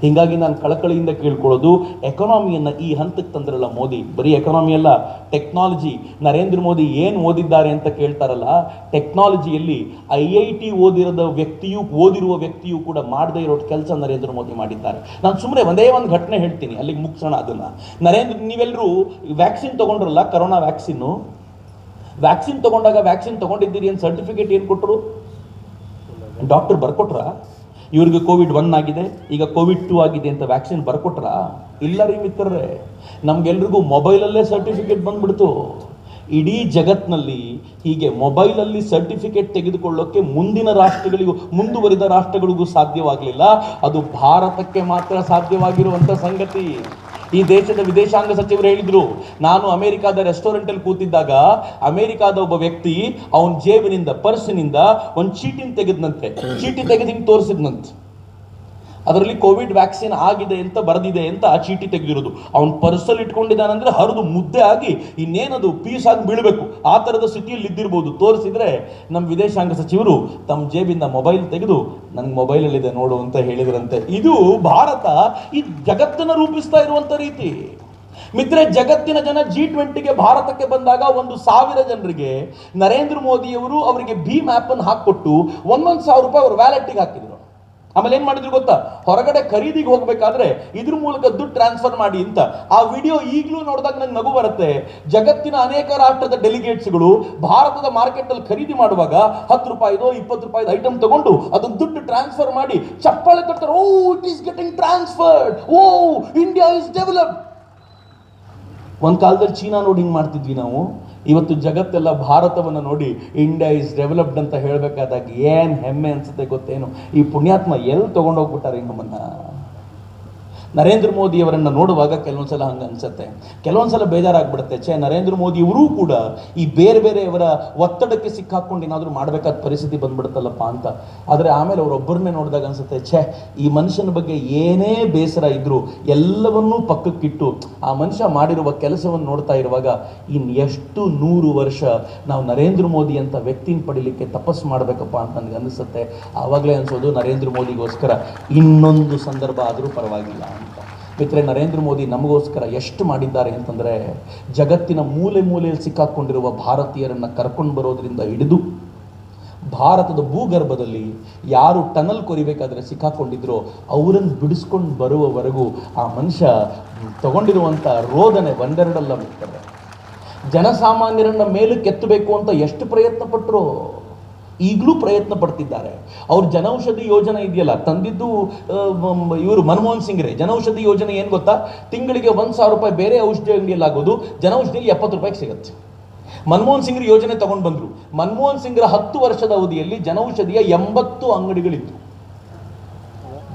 ಹೀಗಾಗಿ ನಾನು ಕಳಕಳಿಯಿಂದ ಕೇಳ್ಕೊಳ್ಳೋದು ಎಕನಾಮಿಯನ್ನು ಈ ಹಂತಕ್ಕೆ ತಂದ್ರಲ್ಲ ಮೋದಿ. ಬರೀ ಎಕನಾಮಿ ಅಲ್ಲ ಟೆಕ್ನಾಲಜಿ ನರೇಂದ್ರ ಮೋದಿ ಏನು ಓದಿದ್ದಾರೆ ಅಂತ ಕೇಳ್ತಾರಲ್ಲ ಟೆಕ್ನಾಲಜಿಯಲ್ಲಿ ಐ ಐ ಟಿ ಓದಿರದ ವ್ಯಕ್ತಿಯು, ಓದಿರುವ ವ್ಯಕ್ತಿಯು ಕೂಡ ಮಾಡದೇ ಇರೋ ಕೆಲಸ ನರೇಂದ್ರ ಮೋದಿ ಮಾಡಿದ್ದಾರೆ. ನಾನು ಸುಮ್ಮನೆ ಒಂದೇ ಒಂದು ಘಟನೆ ಹೇಳ್ತೀನಿ, ಅಲ್ಲಿಗೆ ಮುಗಿಸೋಣ ಅದನ್ನ. ನರೇಂದ್ರ ನೀವೆಲ್ಲರೂ ವ್ಯಾಕ್ಸಿನ್ ತಗೊಂಡ್ರಲ್ಲ ಕರೋನಾ ವ್ಯಾಕ್ಸಿನ್ನು ವ್ಯಾಕ್ಸಿನ್ ತಗೊಂಡಾಗ ವ್ಯಾಕ್ಸಿನ್ ತಗೊಂಡಿದ್ದೀರಿ ಅಂತ ಸರ್ಟಿಫಿಕೇಟ್ ಏನು ಕೊಟ್ಟರು ಡಾಕ್ಟರ್ ಬರ್ಕೊಟ್ರ? ಇವ್ರಿಗೆ ಕೋವಿಡ್ ಒನ್ ಆಗಿದೆ, ಈಗ ಕೋವಿಡ್ ಟೂ ಆಗಿದೆ ಅಂತ ವ್ಯಾಕ್ಸಿನ್ ಬರ್ಕೊಟ್ರ? ಇಲ್ಲ ರೀ ಮಿತ್ರರೇ, ನಮ್ಗೆಲ್ರಿಗೂ ಮೊಬೈಲಲ್ಲೇ ಸರ್ಟಿಫಿಕೇಟ್ ಬಂದ್ಬಿಡ್ತು. ಇಡೀ ಜಗತ್ತಿನಲ್ಲಿ ಹೀಗೆ ಮೊಬೈಲಲ್ಲಿ ಸರ್ಟಿಫಿಕೇಟ್ ತೆಗೆದುಕೊಳ್ಳೋಕೆ ಮುಂದಿನ ರಾಷ್ಟ್ರಗಳಿಗೂ, ಮುಂದುವರಿದ ರಾಷ್ಟ್ರಗಳಿಗೂ ಸಾಧ್ಯವಾಗಲಿಲ್ಲ. ಅದು ಭಾರತಕ್ಕೆ ಮಾತ್ರ ಸಾಧ್ಯವಾಗಿರುವಂಥ ಸಂಗತಿ. ಈ ದೇಶದ ವಿದೇಶಾಂಗ ಸಚಿವರು ಹೇಳಿದ್ರು, ನಾನು ಅಮೆರಿಕಾದ ರೆಸ್ಟೋರೆಂಟ್ ಅಲ್ಲಿ ಕೂತಿದ್ದಾಗ ಅಮೆರಿಕಾದ ಒಬ್ಬ ವ್ಯಕ್ತಿ ಅವನ ಜೇಬಿನಿಂದ ಪರ್ಸಿನಿಂದ ಒಂದು ಚೀಟಿನ ತೆಗೆದ್ನಂತೆ. ಚೀಟಿ ತೆಗೆದು ಹಿಂಗೆ ತೋರಿಸಿದ್ನಂತೆ. ಅದರಲ್ಲಿ ಕೋವಿಡ್ ವ್ಯಾಕ್ಸಿನ್ ಆಗಿದೆ ಅಂತ ಬರೆದಿದೆ ಅಂತ ಆ ಚೀಟಿ ತೆಗೆದಿರೋದು. ಅವ್ನು ಪರ್ಸಲ್ ಇಟ್ಕೊಂಡಿದ್ದಾನಂದ್ರೆ ಹರಿದು ಮುದ್ದೆ ಆಗಿ ಇನ್ನೇನದು ಪೀಸ್ ಆಗಿ ಬೀಳಬೇಕು. ಆ ಥರದ ಸ್ಥಿತಿಯಲ್ಲಿ ಇದ್ದಿರ್ಬೋದು. ತೋರಿಸಿದ್ರೆ ನಮ್ಮ ವಿದೇಶಾಂಗ ಸಚಿವರು ತಮ್ಮ ಜೇಬಿಂದ ಮೊಬೈಲ್ ತೆಗೆದು ನನಗೆ ಮೊಬೈಲಲ್ಲಿದೆ ನೋಡು ಅಂತ ಹೇಳಿದ್ರಂತೆ. ಇದು ಭಾರತ ಈ ಜಗತ್ತನ್ನು ರೂಪಿಸ್ತಾ ಇರುವಂಥ ರೀತಿ. ಮಿತ್ರೆ, ಜಗತ್ತಿನ ಜನ ಜಿ ಟ್ವೆಂಟಿಗೆ ಭಾರತಕ್ಕೆ ಬಂದಾಗ ಒಂದು ಸಾವಿರ ಜನರಿಗೆ ನರೇಂದ್ರ ಮೋದಿಯವರು ಅವರಿಗೆ ಭೀಮ್ ಆ್ಯಪನ್ನು ಹಾಕೊಟ್ಟು ಒಂದೊಂದು ಸಾವಿರ ರೂಪಾಯಿ ಅವ್ರ ವ್ಯಾಲೆಟ್ಗೆ ಹಾಕಿದ್ರು. ಆಮೇಲೆ ಏನ್ ಮಾಡಿದ್ರು ಗೊತ್ತಾ? ಹೊರಗಡೆ ಖರೀದಿಗೆ ಹೋಗ್ಬೇಕಾದ್ರೆ ಇದ್ರ ಮೂಲಕ ದುಡ್ಡು ಟ್ರಾನ್ಸ್ಫರ್ ಮಾಡಿ ಅಂತ. ಆ ವಿಡಿಯೋ ಈಗಲೂ ನೋಡಿದಾಗ ನಂಗೆ ನಗು ಬರುತ್ತೆ. ಜಗತ್ತಿನ ಅನೇಕ ರಾಷ್ಟ್ರದ ಡೆಲಿಗೇಟ್ಸ್ಗಳು ಭಾರತದ ಮಾರ್ಕೆಟ್ ಅಲ್ಲಿ ಖರೀದಿ ಮಾಡುವಾಗ ಹತ್ತು ರೂಪಾಯಿದೋ, ಇಪ್ಪತ್ತು ರೂಪಾಯಿದ ಐಟಮ್ ತಗೊಂಡು ಅದನ್ನ ದುಡ್ಡು ಟ್ರಾನ್ಸ್ಫರ್ ಮಾಡಿ ಚಪ್ಪಾಳೆ ಕಟ್ತಾರೆ ಓ it is getting transferred oh India is developed ಒಂದು ಕಾಲದಲ್ಲಿ ಚೀನಾ ನೋಡಿ ಹಿಂಗೆ ಮಾಡ್ತಿದ್ವಿ ನಾವು. ಇವತ್ತು ಜಗತ್ತೆಲ್ಲ ಭಾರತವನ್ನು ನೋಡಿ ಇಂಡಿಯಾ ಇಸ್ ಡೆವಲಪ್ಡ್ ಅಂತ ಹೇಳಬೇಕಾದಾಗ ಏನು ಹೆಮ್ಮೆ ಅನ್ಸುತ್ತೆ ಗೊತ್ತೇನು? ಈ ಪುಣ್ಯಾತ್ಮ ಎಲ್ಲಿ ತೊಗೊಂಡೋಗ್ಬಿಟ್ಟಾರೆ ನಮ್ಮನ್ನ? ನರೇಂದ್ರ ಮೋದಿ ಅವರನ್ನ ನೋಡುವಾಗ ಕೆಲವೊಂದ್ಸಲ ಹಂಗೆ ಅನ್ಸುತ್ತೆ. ಬೇಜಾರಾಗ್ಬಿಡುತ್ತೆ. ಛೇ, ನರೇಂದ್ರ ಮೋದಿ ಇವರೂ ಕೂಡ ಈ ಬೇರೆ ಬೇರೆಯವರ ಒತ್ತಡಕ್ಕೆ ಸಿಕ್ಕಾಕೊಂಡು ಏನಾದರೂ ಮಾಡಬೇಕಾದ ಪರಿಸ್ಥಿತಿ ಬಂದ್ಬಿಡುತ್ತಲ್ಲಪ್ಪ ಅಂತ. ಆದರೆ ಆಮೇಲೆ ಅವರೊಬ್ಬರನ್ನೇ ನೋಡಿದಾಗ ಅನ್ಸುತ್ತೆ, ಛೇ, ಈ ಮನುಷ್ಯನ ಬಗ್ಗೆ ಏನೇ ಬೇಸರ ಇದ್ದರೂ ಎಲ್ಲವನ್ನೂ ಪಕ್ಕಕ್ಕಿಟ್ಟು ಆ ಮನುಷ್ಯ ಮಾಡಿರುವ ಕೆಲಸವನ್ನು ನೋಡ್ತಾ ಇರುವಾಗ ಇನ್ನು ಎಷ್ಟು ನೂರು ವರ್ಷ ನಾವು ನರೇಂದ್ರ ಮೋದಿ ಅಂತ ವ್ಯಕ್ತಿನ ಪಡಿಲಿಕ್ಕೆ ತಪಸ್ಸು ಮಾಡಬೇಕಪ್ಪ ಅಂತ ನನಗೆ ಅನಿಸುತ್ತೆ. ಆವಾಗಲೇ ಅನ್ಸೋದು ನರೇಂದ್ರ ಮೋದಿಗೋಸ್ಕರ ಇನ್ನೊಂದು ಸಂದರ್ಭ ಆದರೂ ಪರವಾಗಿಲ್ಲ. ಮಿತ್ರೆ ನರೇಂದ್ರ ಮೋದಿ ನಮಗೋಸ್ಕರ ಎಷ್ಟು ಮಾಡಿದ್ದಾರೆ ಅಂತಂದರೆ, ಜಗತ್ತಿನ ಮೂಲೆ ಮೂಲೆಯಲ್ಲಿ ಸಿಕ್ಕಾಕೊಂಡಿರುವ ಭಾರತೀಯರನ್ನು ಕರ್ಕೊಂಡು ಬರೋದರಿಂದ ಹಿಡಿದು, ಭಾರತದ ಭೂಗರ್ಭದಲ್ಲಿ ಯಾರು ಟನಲ್ ಕೊರಿಬೇಕಾದ್ರೆ ಸಿಕ್ಕಾಕೊಂಡಿದ್ರೋ, ಅವರನ್ನು ಬಿಡಿಸ್ಕೊಂಡು ಬರುವವರೆಗೂ ಆ ಮನುಷ್ಯ ತಗೊಂಡಿರುವಂಥ ರೋದನೆ ಒಂದೆರಡಲ್ಲ ಮಿತ್ರರೆ. ಜನಸಾಮಾನ್ಯರನ್ನ ಮೇಲೆ ಕೆತ್ತಬೇಕು ಅಂತ ಎಷ್ಟು ಪ್ರಯತ್ನ ಪಟ್ಟರು ಈಗಲೂ ಪ್ರಯತ್ನ ಪಡ್ತಿದ್ದಾರೆ. ಅವ್ರ ಜನೌಷಧಿ ಯೋಜನೆ ಇದೆಯಲ್ಲ, ತಂದಿದ್ದು ಇವರು ಮನಮೋಹನ್ ಸಿಂಗ್ರೆ ಜನೌಷಧಿ ಯೋಜನೆ ಏನು ಗೊತ್ತಾ? ತಿಂಗಳಿಗೆ ಒಂದು ಸಾವಿರ ರೂಪಾಯಿ ಬೇರೆ ಔಷಧಿ ಅಂಗಡಿಯಲ್ಲಿ ಆಗೋದು ಜನೌಷಧಿಯಲ್ಲಿ ಎಪ್ಪತ್ತು ರೂಪಾಯಿಗೆ ಸಿಗುತ್ತೆ. ಮನಮೋಹನ್ ಸಿಂಗ್ರ ಯೋಜನೆ ತಗೊಂಡು ಬಂದರು. ಮನಮೋಹನ್ ಸಿಂಗ್ರ ಹತ್ತು ವರ್ಷದ ಅವಧಿಯಲ್ಲಿ ಜನೌಷಧಿಯ ಎಂಬತ್ತು ಅಂಗಡಿಗಳಿತ್ತು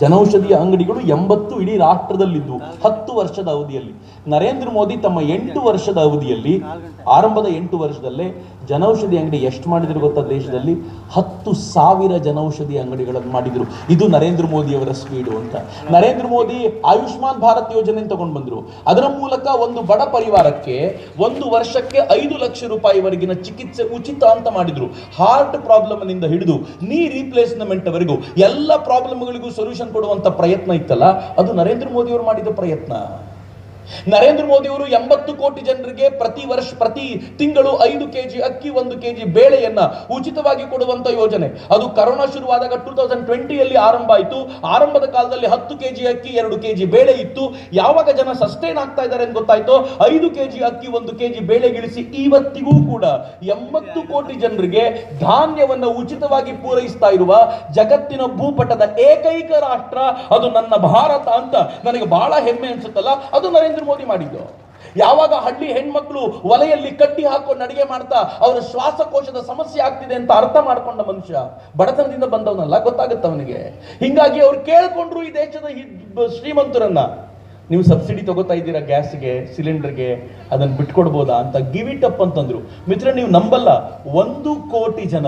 ಜನೌಷಧಿಯ ಅಂಗಡಿಗಳು ಎಂಬತ್ತು ಇಡೀ ರಾಷ್ಟ್ರದಲ್ಲಿದ್ದು ಹತ್ತು ವರ್ಷದ ಅವಧಿಯಲ್ಲಿ. ನರೇಂದ್ರ ಮೋದಿ ತಮ್ಮ ಎಂಟು ವರ್ಷದ ಅವಧಿಯಲ್ಲಿ, ಆರಂಭದ ಎಂಟು ವರ್ಷದಲ್ಲೇ ಜನೌಷಧಿ ಅಂಗಡಿ ಎಷ್ಟು ಮಾಡಿದ್ರು ಗೊತ್ತಾ ದೇಶದಲ್ಲಿ ಹತ್ತು ಸಾವಿರ ಜನೌಷಧಿ ಅಂಗಡಿಗಳನ್ನು ಮಾಡಿದ್ರು. ಇದು ನರೇಂದ್ರ ಮೋದಿ ಅವರ ಸ್ಪೀಡು ಅಂತ. ನರೇಂದ್ರ ಮೋದಿ ಆಯುಷ್ಮಾನ್ ಭಾರತ್ ಯೋಜನೆ ತಗೊಂಡು ಬಂದ್ರು. ಅದರ ಮೂಲಕ ಒಂದು ಬಡ ಪರಿವಾರಕ್ಕೆ ಒಂದು ವರ್ಷಕ್ಕೆ ಐದು ಲಕ್ಷ ರೂಪಾಯಿವರೆಗಿನ ಚಿಕಿತ್ಸೆ ಉಚಿತ ಅಂತ ಮಾಡಿದ್ರು. ಹಾರ್ಟ್ ಪ್ರಾಬ್ಲಮ್ನಿಂದ ಹಿಡಿದು ನೀ ರೀಪ್ಲೇಸ್ಮೆಂಟ್ ವರೆಗೂ ಎಲ್ಲ ಪ್ರಾಬ್ಲಮ್ಗಳಿಗೂ ಸೊಲ್ಯೂಷನ್ ಕೊಡುವಂತ ಪ್ರಯತ್ನ ಇತ್ತಲ್ಲ ಅದು ನರೇಂದ್ರ ಮೋದಿ ಅವರು ಮಾಡಿದ ಪ್ರಯತ್ನ. ನರೇಂದ್ರ ಮೋದಿ ಅವರು ಎಂಬತ್ತು ಕೋಟಿ ಜನರಿಗೆ ಪ್ರತಿ ವರ್ಷ, ಪ್ರತಿ ತಿಂಗಳು ಐದು ಕೆಜಿ ಅಕ್ಕಿ, ಒಂದು ಕೆಜಿ ಬೇಳೆಯನ್ನ ಉಚಿತವಾಗಿ ಕೊಡುವಂತ ಯೋಜನೆ. ಅದು ಕರೋನಾ ಶುರುವಾದಾಗ ಟೂ ತೌಸಂಡ್ ಟ್ವೆಂಟಿಯಲ್ಲಿ ಆರಂಭ ಆಯಿತು. ಆರಂಭದ ಕಾಲದಲ್ಲಿ ಹತ್ತು ಕೆಜಿ ಅಕ್ಕಿ, ಎರಡು ಕೆಜಿ ಬೇಳೆ ಇತ್ತು. ಯಾವಾಗ ಜನ ಸಸ್ಟೈನ್ ಆಗ್ತಾ ಇದ್ದಾರೆ ಅಂತ ಗೊತ್ತಾಯ್ತು? ಐದು ಕೆಜಿ ಅಕ್ಕಿ, ಒಂದು ಕೆಜಿ ಬೇಳೆಗಿಳಿಸಿ ಇವತ್ತಿಗೂ ಕೂಡ ಎಂಬತ್ತು ಕೋಟಿ ಜನರಿಗೆ ಧಾನ್ಯವನ್ನ ಉಚಿತವಾಗಿ ಪೂರೈಸ್ತಾ ಇರುವ ಜಗತ್ತಿನ ಭೂಪಟದ ಏಕೈಕ ರಾಷ್ಟ್ರ ಅದು ನನ್ನ ಭಾರತ ಅಂತ ನನಗೆ ಬಹಳ ಹೆಮ್ಮೆ ಅನ್ಸುತ್ತಲ್ಲ. ಅದು ನರೇಂದ್ರ ಮೋದಿ ಮಾಡಿದ್ದು. ಯಾವಾಗ ಹಳ್ಳಿ ಹೆಣ್ಮಕ್ಳು ಒಲೆಯಲ್ಲಿ ಕಟ್ಟಿ ಹಾಕೊಂಡು ಅಡಿಗೆ ಮಾಡ್ತಾ ಅವರ ಶ್ವಾಸಕೋಶದ ಸಮಸ್ಯೆ ಆಗ್ತಿದೆ ಅಂತ ಅರ್ಥ ಮಾಡ್ಕೊಂಡ ಮನುಷ್ಯ ಬಡತನದಿಂದ ಬಂದವನಲ್ಲ, ಗೊತ್ತಾಗುತ್ತೆ ಅವನಿಗೆ. ಹಿಂಗಾಗಿ ಅವ್ರು ಕೇಳ್ಕೊಂಡ್ರು ಈ ದೇಶದ ಶ್ರೀಮಂತರನ್ನ. ನೀವು ಸಬ್ಸಿಡಿ ತಗೋತಾ ಇದ್ದೀರಾ ಗ್ಯಾಸ್ಗೆ, ಸಿಲಿಂಡರ್ಗೆ, ಅದನ್ನು ಬಿಟ್ಕೊಡ್ಬೋದಾ ಅಂತ ಗಿವ್ ಇಟ್ ಅಪ್ ಅಂತಂದ್ರು. ಮಿತ್ರ ನೀವು ನಂಬಲ್ಲ, ಒಂದು ಕೋಟಿ ಜನ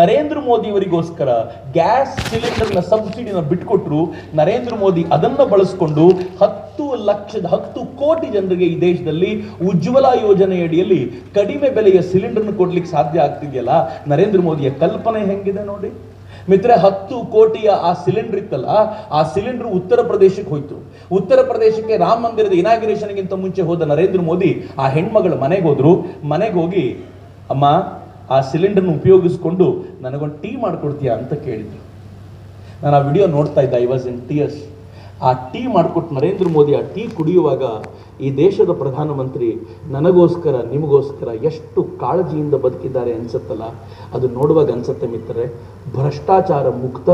ನರೇಂದ್ರ ಮೋದಿ ಅವರಿಗೋಸ್ಕರ ಗ್ಯಾಸ್ ಸಿಲಿಂಡರ್ನ ಸಬ್ಸಿಡಿನ ಬಿಟ್ಕೊಟ್ರು, ನರೇಂದ್ರ ಮೋದಿ ಅದನ್ನು ಬಳಸ್ಕೊಂಡು ಹತ್ತು ಲಕ್ಷದ, ಹತ್ತು ಕೋಟಿ ಜನರಿಗೆ ಈ ದೇಶದಲ್ಲಿ ಉಜ್ವಲ ಯೋಜನೆಯಡಿಯಲ್ಲಿ ಕಡಿಮೆ ಬೆಲೆಯ ಸಿಲಿಂಡರ್ನ ಕೊಡ್ಲಿಕ್ಕೆ ಸಾಧ್ಯ ಆಗ್ತಿದೆಯಲ್ಲ? ನರೇಂದ್ರ ಮೋದಿಯ ಕಲ್ಪನೆ ಹೆಂಗಿದೆ ನೋಡಿ. ಮಿತ್ರ ಹತ್ತು ಕೋಟಿಯ ಆ ಸಿಲಿಂಡರ್ ಇತ್ತಲ್ಲ, ಆ ಸಿಲಿಂಡರ್ ಉತ್ತರ ಪ್ರದೇಶಕ್ಕೆ ಹೋಯ್ತು. ಉತ್ತರ ಪ್ರದೇಶಕ್ಕೆ ರಾಮ ಮಂದಿರದ ಇನಾಗ್ರೇಷನ್ಗಿಂತ ಮುಂಚೆ ಹೋದ ನರೇಂದ್ರ ಮೋದಿ ಆ ಹೆಣ್ಮಗಳ ಮನೆಗೆ ಹೋದ್ರು. ಮನೆಗೆ ಹೋಗಿ, ಅಮ್ಮ, ಆ ಸಿಲಿಂಡರ್ನ ಉಪಯೋಗಿಸ್ಕೊಂಡು ನನಗೊಂದು ಟೀ ಮಾಡ್ಕೊಡ್ತೀಯಾ? ಅಂತ ಕೇಳಿದ್ರು. ನಾನು ಆ ವಿಡಿಯೋ ನೋಡ್ತಾ ಇದ್ದೆ ಐ ವಾಸ್ ಇನ್ ಟಿಯರ್ಸ್ ಆ ಟೀ ಮಾಡಿಕೊಟ್ಟು ನರೇಂದ್ರ ಮೋದಿ ಆ ಟೀ ಕುಡಿಯುವಾಗ ಈ ದೇಶದ ಪ್ರಧಾನಮಂತ್ರಿ ನನಗೋಸ್ಕರ, ನಿಮಗೋಸ್ಕರ ಎಷ್ಟು ಕಾಳಜಿಯಿಂದ ಬದುಕಿದ್ದಾರೆ ಅನ್ಸುತ್ತಲ್ಲ? ಅದು ನೋಡುವಾಗ ಅನ್ಸುತ್ತೆ ಮಿತ್ರರೆ, ಭ್ರಷ್ಟಾಚಾರ ಮುಕ್ತ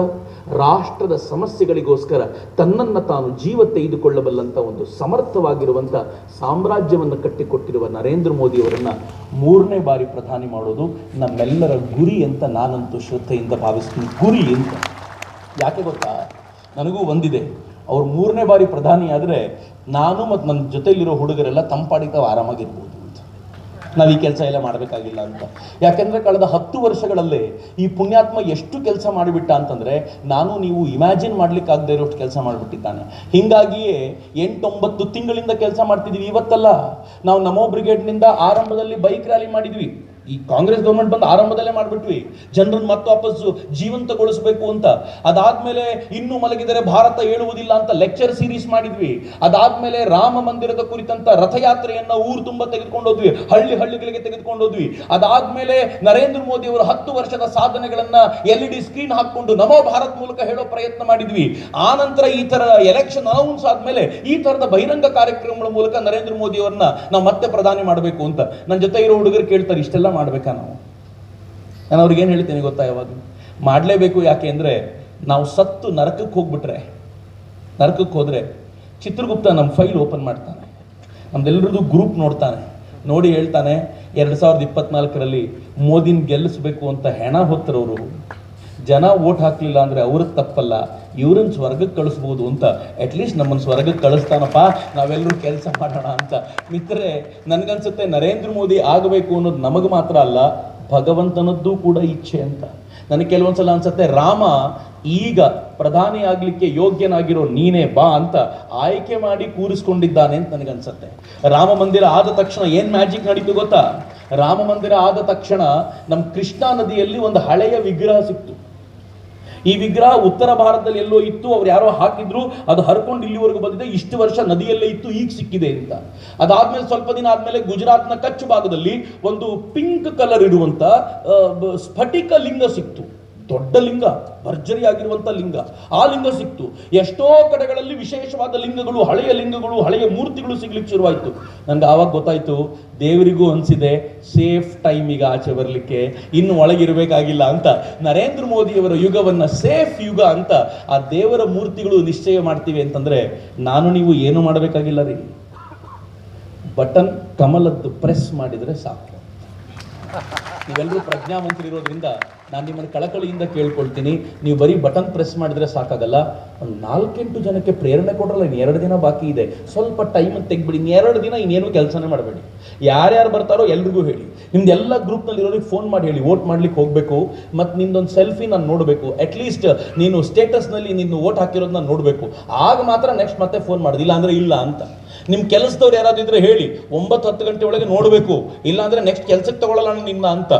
ರಾಷ್ಟ್ರದ ಸಮಸ್ಯೆಗಳಿಗೋಸ್ಕರ ತನ್ನನ್ನು ತಾನು ಜೀವ ತೆಗೆದುಕೊಳ್ಳಬಲ್ಲಂಥ ಒಂದು ಸಮರ್ಥವಾಗಿರುವಂಥ ಸಾಮ್ರಾಜ್ಯವನ್ನು ಕಟ್ಟಿಕೊಟ್ಟಿರುವ ನರೇಂದ್ರ ಮೋದಿಯವರನ್ನು ಮೂರನೇ ಬಾರಿ ಪ್ರಧಾನಿ ಮಾಡೋದು ನಮ್ಮೆಲ್ಲರ ಗುರಿ ಅಂತ ನಾನಂತೂ ಶ್ರದ್ಧೆಯಿಂದ ಭಾವಿಸ್ತೀನಿ. ಗುರಿ ಅಂತ. ಯಾಕೆ ಗೊತ್ತಾ? ನನಗೂ ಒಂದಿದೆ. ಅವ್ರು ಮೂರನೇ ಬಾರಿ ಪ್ರಧಾನಿ ಆದರೆ ನಾನು ಮತ್ತು ನನ್ನ ಜೊತೆಲಿರೋ ಹುಡುಗರೆಲ್ಲ ತಂಪಾಡಿ ತಾವು ಆರಾಮಾಗಿರ್ಬೋದು ಅಂತ. ನಾವು ಈ ಕೆಲಸ ಎಲ್ಲ ಮಾಡಬೇಕಾಗಿಲ್ಲ ಅಂತ. ಯಾಕೆಂದರೆ ಕಳೆದ ಹತ್ತು ವರ್ಷಗಳಲ್ಲಿ ಈ ಪುಣ್ಯಾತ್ಮ ಎಷ್ಟು ಕೆಲಸ ಮಾಡಿಬಿಟ್ಟ ಅಂತಂದರೆ ನಾನು ನೀವು ಇಮ್ಯಾಜಿನ್ ಮಾಡಲಿಕ್ಕಾಗದೇ ಇರೋಷ್ಟು ಕೆಲಸ ಮಾಡಿಬಿಟ್ಟಿದ್ದಾನೆ. ಹೀಗಾಗಿಯೇ ಎಂಟೊಂಬತ್ತು ತಿಂಗಳಿಂದ ಕೆಲಸ ಮಾಡ್ತಿದ್ದೀವಿ ಇವತ್ತಲ್ಲ. ನಾವು ನಮೋ ಬ್ರಿಗೇಡ್ನಿಂದ ಆರಂಭದಲ್ಲಿ ಬೈಕ್ ರ್ಯಾಲಿ ಮಾಡಿದ್ವಿ. ಈ ಕಾಂಗ್ರೆಸ್ ಗೌರ್ಮೆಂಟ್ ಬಂದು ಆರಂಭದಲ್ಲೇ ಮಾಡಿಬಿಟ್ವಿ. ಜನರನ್ನು ಮತ್ತೆ ವಾಪಸ್ಸು ಜೀವಂತಗೊಳಿಸಬೇಕು ಅಂತ. ಅದಾದ್ಮೇಲೆ ಇನ್ನೂ ಮಲಗಿದರೆ ಭಾರತ ಏಳುವುದಿಲ್ಲ ಅಂತ ಲೆಕ್ಚರ್ ಸೀರೀಸ್ ಮಾಡಿದ್ವಿ. ಅದಾದ್ಮೇಲೆ ರಾಮ ಮಂದಿರದ ಕುರಿತಂತ ರಥಯಾತ್ರೆಯನ್ನ ಊರು ತುಂಬ ತೆಗೆದುಕೊಂಡು ಹೋದ್ವಿ. ಹಳ್ಳಿ ಹಳ್ಳಿಗಳಿಗೆ ತೆಗೆದುಕೊಂಡು ಹೋದ್ವಿ. ಅದಾದ್ಮೇಲೆ ನರೇಂದ್ರ ಮೋದಿ ಅವರು ಹತ್ತು ವರ್ಷದ ಸಾಧನೆಗಳನ್ನ ಎಲ್ ಇ ಡಿ ಸ್ಕ್ರೀನ್ ಹಾಕೊಂಡು ನಮೋ ಭಾರತ್ ಮೂಲಕ ಹೇಳೋ ಪ್ರಯತ್ನ ಮಾಡಿದ್ವಿ. ಆ ನಂತರ ಈ ತರ ಎಲೆಕ್ಷನ್ ಅನೌನ್ಸ್ ಆದ್ಮೇಲೆ ಈ ತರದ ಬಹಿರಂಗ ಕಾರ್ಯಕ್ರಮಗಳ ಮೂಲಕ ನರೇಂದ್ರ ಮೋದಿ ಅವರನ್ನ ನಾವು ಮತ್ತೆ ಪ್ರಧಾನಿ ಮಾಡಬೇಕು ಅಂತ. ನನ್ನ ಜೊತೆ ಇರೋ ಹುಡುಗರು ಕೇಳ್ತಾರೆ, ಇಷ್ಟೆಲ್ಲ ಮಾಡ್ಬೇಕಾ ನಾವು? ನಾನು ಅವ್ರಿಗೆ ಏನು ಹೇಳ್ತೀನಿ ಗೊತ್ತಾ ಯಾವಾಗ? ಮಾಡಲೇಬೇಕು ಯಾಕೆ ಅಂದರೆ ನಾವು ಸತ್ತು ನರಕಕ್ಕೆ ಹೋಗ್ಬಿಟ್ರೆ, ನರಕಕ್ಕೆ ಹೋದರೆ ಚಿತ್ರಗುಪ್ತ ನಮ್ಮ ಫೈಲ್ ಓಪನ್ ಮಾಡ್ತಾನೆ. ನಮ್ದೆಲ್ಲರದು ಗ್ರೂಪ್ ನೋಡ್ತಾನೆ. ನೋಡಿ ಹೇಳ್ತಾನೆ, ಎರಡು ಸಾವಿರದ ಇಪ್ಪತ್ನಾಲ್ಕರಲ್ಲಿ ಮೋದಿನ ಗೆಲ್ಲಿಸ್ಬೇಕು ಅಂತ ಹೆಣ ಹೊತ್ತರವರು. ಜನ ಓಟ್ ಹಾಕ್ಲಿಲ್ಲ ಅಂದರೆ ಅವ್ರದ್ದು ತಪ್ಪಲ್ಲ. ಇವ್ರನ್ನ ಸ್ವರ್ಗಕ್ಕೆ ಕಳಿಸ್ಬೋದು ಅಂತ ಅಟ್ಲೀಸ್ಟ್ ನಮ್ಮನ್ನು ಸ್ವರ್ಗಕ್ಕೆ ಕಳಿಸ್ತಾನಪ್ಪ, ನಾವೆಲ್ಲರೂ ಕೆಲಸ ಮಾಡೋಣ ಅಂತ. ಮಿತ್ರರೆ, ನನಗನ್ಸುತ್ತೆ ನರೇಂದ್ರ ಮೋದಿ ಆಗಬೇಕು ಅನ್ನೋದು ನಮಗೆ ಮಾತ್ರ ಅಲ್ಲ, ಭಗವಂತನದ್ದು ಕೂಡ ಇಚ್ಛೆ ಅಂತ. ನನಗೆ ಕೆಲವೊಂದ್ಸಲ ಅನ್ಸುತ್ತೆ, ರಾಮ ಈಗ ಪ್ರಧಾನಿ ಆಗ್ಲಿಕ್ಕೆ ಯೋಗ್ಯನಾಗಿರೋ ನೀನೇ ಬಾ ಅಂತ ಆಯ್ಕೆ ಮಾಡಿ ಕೂರಿಸ್ಕೊಂಡಿದ್ದಾನೆ ಅಂತ ನನಗನ್ಸುತ್ತೆ. ರಾಮ ಮಂದಿರ ಆದ ತಕ್ಷಣ ಏನ್ ಮ್ಯಾಜಿಕ್ ನಡೀತು ಗೊತ್ತಾ? ರಾಮ ಮಂದಿರ ಆದ ತಕ್ಷಣ ನಮ್ಮ ಕೃಷ್ಣಾ ನದಿಯಲ್ಲಿ ಒಂದು ಹಳೆಯ ವಿಗ್ರಹ ಸಿಕ್ತು. ಈ ವಿಗ್ರಹ ಉತ್ತರ ಭಾರತದಲ್ಲಿ ಎಲ್ಲೋ ಇತ್ತು, ಅವ್ರು ಯಾರೋ ಹಾಕಿದ್ರು, ಅದು ಹರ್ಕೊಂಡು ಇಲ್ಲಿವರೆಗೂ ಬಂದಿದೆ, ಇಷ್ಟು ವರ್ಷ ನದಿಯಲ್ಲೇ ಇತ್ತು, ಈಗ ಸಿಕ್ಕಿದೆ ಅಂತ. ಅದಾದ್ಮೇಲೆ ಸ್ವಲ್ಪ ದಿನ ಆದ್ಮೇಲೆ ಗುಜರಾತ್ನ ಕಚ್ಚು ಭಾಗದಲ್ಲಿ ಒಂದು ಪಿಂಕ್ ಕಲರ್ ಇರುವಂತ ಸ್ಫಟಿಕ ಲಿಂಗ ಸಿಕ್ತು. ದೊಡ್ಡ ಲಿಂಗ ಭರ್ಜರಿಯಾಗಿರುವಂಥ ಲಿಂಗ. ಆ ಲಿಂಗ ಸಿಕ್ತು. ಎಷ್ಟೋ ಕಡೆಗಳಲ್ಲಿ ವಿಶೇಷವಾದ ಲಿಂಗಗಳು, ಹಳೆಯ ಲಿಂಗಗಳು, ಹಳೆಯ ಮೂರ್ತಿಗಳು ಸಿಗ್ಲಿಕ್ಕೆ ಶುರುವಾಯಿತು. ನನಗೆ ಆವಾಗ ಗೊತ್ತಾಯ್ತು, ದೇವರಿಗೂ ಅನ್ಸಿದೆ, ಸೇಫ್ ಟೈಮ್ ಈಗ ಆಚೆ ಬರಲಿಕ್ಕೆ, ಇನ್ನು ಒಳಗಿರಬೇಕಾಗಿಲ್ಲ ಅಂತ. ನರೇಂದ್ರ ಮೋದಿಯವರ ಯುಗವನ್ನ ಸೇಫ್ ಯುಗ ಅಂತ ಆ ದೇವರ ಮೂರ್ತಿಗಳು ನಿಶ್ಚಯ ಮಾಡ್ತೀವಿ ಅಂತಂದ್ರೆ, ನಾನು ನೀವು ಏನು ಮಾಡಬೇಕಾಗಿಲ್ಲ ರೀ? ಬಟನ್ ಕಮಲದ್ದು ಪ್ರೆಸ್ ಮಾಡಿದರೆ ಸಾಕು. ನೀವೆಲ್ಲರೂ ಪ್ರಜ್ಞಾವಂತರಿರೋದ್ರಿಂದ ನಾನು ನಿಮ್ಮನ್ನು ಕಳಕಳಿಯಿಂದ ಕೇಳ್ಕೊಳ್ತೀನಿ. ನೀವು ಬರೀ ಬಟನ್ ಪ್ರೆಸ್ ಮಾಡಿದ್ರೆ ಸಾಕಾಗಲ್ಲ. ಒಂದು ನಾಲ್ಕೆಂಟು ಜನಕ್ಕೆ ಪ್ರೇರಣೆ ಕೊಡ್ರಲ್ಲ ಇನ್ನು ಎರಡು ದಿನ ಬಾಕಿ ಇದೆ. ಸ್ವಲ್ಪ ಟೈಮ್ ತೆಗ್ಬಿಡಿ ಇನ್ನು ಎರಡು ದಿನ ಇನ್ನೇನು ಕೆಲಸನೇ ಮಾಡಬೇಡಿ. ಯಾರ್ಯಾರು ಬರ್ತಾರೋ ಎಲ್ರಿಗೂ ಹೇಳಿ. ನಿಮ್ದು ಎಲ್ಲ ಗ್ರೂಪ್ನಲ್ಲಿ ಇರೋರಿಗೆ ಫೋನ್ ಮಾಡಿ ಹೇಳಿ ವೋಟ್ ಮಾಡ್ಲಿಕ್ಕೆ ಹೋಗಬೇಕು. ಮತ್ತು ನಿಂದೊಂದು ಸೆಲ್ಫಿ ನಾನು ನೋಡಬೇಕು. ಅಟ್ಲೀಸ್ಟ್ ನೀನು ಸ್ಟೇಟಸ್ನಲ್ಲಿ ನೀನು ವೋಟ್ ಹಾಕಿರೋದನ್ನ ನೋಡಬೇಕು. ಆಗ ಮಾತ್ರ ನೆಕ್ಸ್ಟ್ ಮತ್ತೆ ಫೋನ್ ಮಾಡೋದು. ಇಲ್ಲ ಅಂದ್ರೆ ಇಲ್ಲ ಅಂತ. ನಿಮ್ಮ ಕೆಲಸದವ್ರು ಯಾರಾದ್ರೂ ಇದ್ರೆ ಹೇಳಿ, ಒಂಬತ್ತು ಹತ್ತು ಗಂಟೆ ಒಳಗೆ ನೋಡಬೇಕು. ಇಲ್ಲಾಂದ್ರೆ ನೆಕ್ಸ್ಟ್ ಕೆಲಸಕ್ಕೆ ತಗೊಳ್ಳಲ್ಲ ನಾನು ನಿನ್ನ ಅಂತ.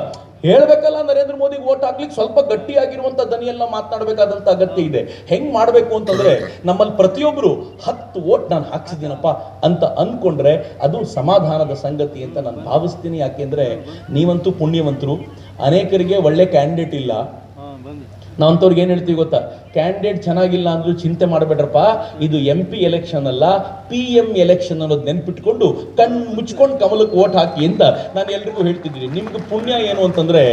ಹೇಳ್ಬೇಕಲ್ಲ ನರೇಂದ್ರ ಮೋದಿಗೆ ವೋಟ್ ಹಾಕ್ಲಿಕ್ಕೆ ಸ್ವಲ್ಪ ಗಟ್ಟಿಯಾಗಿರುವಂತ ದನಿಯೆಲ್ಲ ಮಾತನಾಡಬೇಕಾದಂತ ಅಗತ್ಯ ಇದೆ. ಹೆಂಗ್ ಮಾಡಬೇಕು ಅಂತಂದ್ರೆ, ನಮ್ಮಲ್ಲಿ ಪ್ರತಿಯೊಬ್ಬರು ಹತ್ತು ವೋಟ್ ನಾನು ಹಾಕ್ಸಿದ್ದೀನಪ್ಪ ಅಂತ ಅಂದ್ಕೊಂಡ್ರೆ ಅದು ಸಮಾಧಾನದ ಸಂಗತಿ ಅಂತ ನಾನು ಭಾವಿಸ್ತೀನಿ. ಯಾಕೆಂದ್ರೆ ನೀವಂತೂ ಪುಣ್ಯವಂತರು. ಅನೇಕರಿಗೆ ಒಳ್ಳೆ ಕ್ಯಾಂಡಿಡೇಟ್ ಇಲ್ಲ. ನಾವು ಅಂಥವ್ರಿಗೆ ಏನು ಹೇಳ್ತೀವಿ ಗೊತ್ತಾ? ಕ್ಯಾಂಡಿಡೇಟ್ ಚೆನ್ನಾಗಿಲ್ಲ ಅಂದ್ರೂ ಚಿಂತೆ ಮಾಡಬೇಡ್ರಪ್ಪ. ಇದು ಎಂ ಪಿ ಎಲೆಕ್ಷನ್ ಅಲ್ಲ ಪಿ ಎಂ ಎಲೆಕ್ಷನ್ ಅನ್ನೋದು ನೆನ್ಪಿಟ್ಕೊಂಡು ಕಣ್ಣು ಮುಚ್ಕೊಂಡು ಕಮಲಕ್ಕೆ ಓಟ್ ಹಾಕಿ ಅಂತ ನಾನು ಎಲ್ರಿಗೂ ಹೇಳ್ತಿದ್ದೀನಿ. ನಿಮ್ಗೆ ಪುಣ್ಯ ಏನು ಅಂತಂದ್ರೆ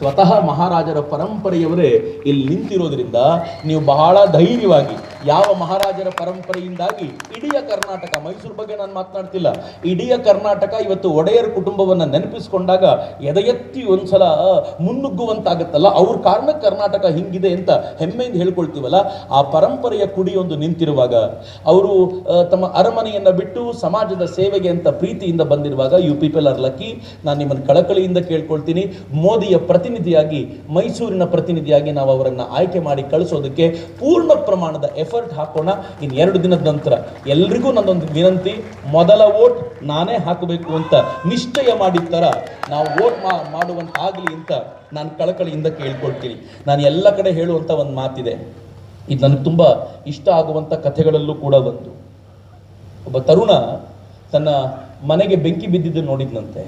ಸ್ವತಃ ಮಹಾರಾಜರ ಪರಂಪರೆಯವರೇ ಇಲ್ಲಿ ನಿಂತಿರೋದ್ರಿಂದ ನೀವು ಬಹಳ ಧೈರ್ಯವಾಗಿ ಯಾವ ಮಹಾರಾಜರ ಪರಂಪರೆಯಿಂದಾಗಿ ಇಡೀ ಕರ್ನಾಟಕ, ಮೈಸೂರು ಬಗ್ಗೆ ನಾನು ಮಾತನಾಡ್ತಿಲ್ಲ, ಇಡೀ ಕರ್ನಾಟಕ ಇವತ್ತು ಒಡೆಯರ್ ಕುಟುಂಬವನ್ನ ನೆನಪಿಸ್ಕೊಂಡಾಗ ಎದೆಯೆತ್ತಿ ಒಂದ್ಸಲ ಮುನ್ನುಗ್ಗುವಂತಾಗತ್ತಲ್ಲ? ಅವ್ರ ಕಾರಣ ಕರ್ನಾಟಕ ಹಿಂಗಿದೆ ಅಂತ ಹೆಮ್ಮೆಯಿಂದ ಹೇಳ್ಕೊಳ್ತೀವಲ್ಲ? ಆ ಪರಂಪರೆಯ ಕುಡಿಯೊಂದು ನಿಂತಿರುವಾಗ, ಅವರು ತಮ್ಮ ಅರಮನೆಯನ್ನ ಬಿಟ್ಟು ಸಮಾಜದ ಸೇವೆಗೆ ಅಂತ ಪ್ರೀತಿಯಿಂದ ಬಂದಿರುವಾಗ, ಯು ಪೀಪಲ್ ಆರ್ ಲಕ್ಕಿ, ನಾನು ನಿಮ್ಮನ್ನು ಕಳಕಳಿಯಿಂದ ಕೇಳ್ಕೊಳ್ತೀನಿ, ಮೋದಿಯ ಪ್ರತಿನಿಧಿಯಾಗಿ, ಮೈಸೂರಿನ ಪ್ರತಿನಿಧಿಯಾಗಿ ನಾವು ಅವರನ್ನು ಆಯ್ಕೆ ಮಾಡಿ ಕಳಿಸೋದಕ್ಕೆ ಪೂರ್ಣ ಪ್ರಮಾಣದ ಎಫರ್ಟ್ ಹಾಕೋಣ. ಇನ್ನು ಎರಡು ದಿನದ ನಂತರ ಎಲ್ರಿಗೂ ನನ್ನೊಂದು ವಿನಂತಿ, ಮೊದಲ ವೋಟ್ ನಾನೇ ಹಾಕಬೇಕು ಅಂತ ನಿಶ್ಚಯ ಮಾಡಿದ ಥರ ನಾವು ವೋಟ್ ಮಾಡುವಂತಾಗಲಿ ಅಂತ ನಾನು ಕಳಕಳಿಯಿಂದ ಕೇಳ್ಕೊಳ್ತೀನಿ. ನಾನು ಎಲ್ಲ ಕಡೆ ಹೇಳುವಂಥ ಒಂದು ಮಾತಿದೆ. ಇದು ನನಗೆ ತುಂಬ ಇಷ್ಟ ಆಗುವಂಥ ಕಥೆಗಳಲ್ಲೂ ಕೂಡ ಒಂದು. ಒಬ್ಬ ತರುಣ ತನ್ನ ಮನೆಗೆ ಬೆಂಕಿ ಬಿದ್ದಿದ್ದು ನೋಡಿದ್ನಂತೆ.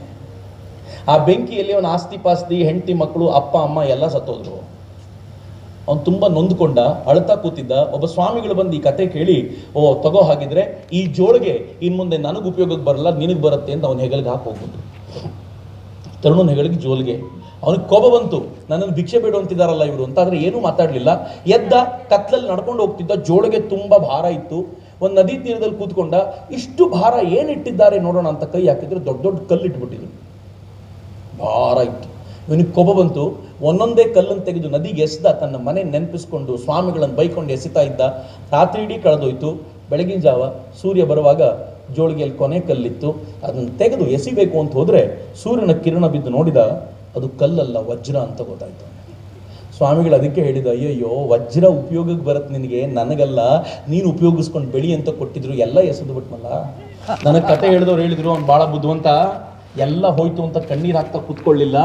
ಆ ಬೆಂಕಿಯಲ್ಲಿ ಅವನ ಆಸ್ತಿ ಪಾಸ್ತಿ, ಹೆಂಡತಿ ಮಕ್ಕಳು, ಅಪ್ಪ, ಅಮ್ಮ ಎಲ್ಲ ಸತ್ತೋದ್ರು. ಅವನು ತುಂಬ ನೊಂದ್ಕೊಂಡ, ಅಳ್ತಾ ಕೂತಿದ್ದ. ಒಬ್ಬ ಸ್ವಾಮಿಗಳು ಬಂದು ಈ ಕತೆ ಕೇಳಿ, ಓ, ತಗೋ ಹಾಗಿದ್ರೆ ಈ ಜೋಳಿಗೆ ಇನ್ ಮುಂದೆ ನನಗೆ ಉಪಯೋಗಕ್ಕೆ ಬರಲ್ಲ, ನಿನಗೆ ಬರುತ್ತೆ ಅಂತ ಅವನ ಹೆಗಲಿಗೆ ಹಾಕೋಗ್ಬೋದು ತರುಣನ ಹೆಗಲಿಗೆ ಜೋಲಿಗೆ. ಅವನಿಗೆ ಕೋಪ ಬಂತು. ನನ್ನನ್ನು ಭಿಕ್ಷೆ ಬೇಡು ಅಂತಿದಾರಲ್ಲ ಇವರು ಅಂತ. ಆದ್ರೆ ಏನೂ ಮಾತಾಡಲಿಲ್ಲ. ಎದ್ದ ಕತ್ಲಲ್ಲಿ ನಡ್ಕೊಂಡು ಹೋಗ್ತಿದ್ದ ಜೋಳಿಗೆ ತುಂಬ ಭಾರ ಇತ್ತು. ಒಂದು ನದಿ ತೀರದಲ್ಲಿ ಕೂತ್ಕೊಂಡ, ಇಷ್ಟು ಭಾರ ಏನಿಟ್ಟಿದ್ದಾರೆ ನೋಡೋಣ ಅಂತ ಕೈ ಹಾಕಿದ್ರೆ ದೊಡ್ಡ ದೊಡ್ಡ ಕಲ್ಲು ಇಟ್ಬಿಟ್ಟಿದ್ರು ಭಾರ ಇತ್ತು. ಇವನಿಗೆ ಕೊಬ್ಬ ಬಂತು. ಒಂದೊಂದೇ ಕಲ್ಲನ್ನು ತೆಗೆದು ನದಿಗೆ ಎಸೆದ ತನ್ನ ಮನೆ ನೆನಪಿಸ್ಕೊಂಡು ಸ್ವಾಮಿಗಳನ್ನು ಬೈಕೊಂಡು ಎಸಿತಾ ಇದ್ದ ರಾತ್ರಿ ಇಡೀ ಕಳೆದೋಯ್ತು. ಬೆಳಗಿನ ಜಾವ ಸೂರ್ಯ ಬರುವಾಗ ಜೋಳಿಗೆಯಲ್ಲಿ ಕೊನೆ ಕಲ್ಲಿತ್ತು. ಅದನ್ನು ತೆಗೆದು ಎಸಿಬೇಕು ಅಂತ ಹೋದರೆ ಸೂರ್ಯನ ಕಿರಣ ಬಿದ್ದು ನೋಡಿದ ಅದು ಕಲ್ಲಲ್ಲ ವಜ್ರ ಅಂತ ಗೊತ್ತಾಯ್ತು. ಸ್ವಾಮಿಗಳು ಅದಕ್ಕೆ ಹೇಳಿದ ಅಯ್ಯಯ್ಯೋ ವಜ್ರ ಉಪಯೋಗಕ್ಕೆ ಬರುತ್ತೆ ನಿನಗೆ ನನಗಲ್ಲ. ನೀನು ಉಪಯೋಗಿಸ್ಕೊಂಡು ಬೆಳಿ ಅಂತ ಕೊಟ್ಟಿದ್ರು ಎಲ್ಲ ಎಸೆದು ಬಿಟ್ನಲ್ಲ? [LAUGHS] ನನಗೆ ಕತೆ ಹೇಳಿದವ್ರು ಹೇಳಿದ್ರು ಅವ್ನು ಭಾಳ ಬುದ್ಧಿವಂತ. ಎಲ್ಲ ಹೋಯ್ತು ಅಂತ ಕಣ್ಣೀರು ಹಾಕ್ತಾ ಕುತ್ಕೊಳ್ಳಿಲ್ಲ.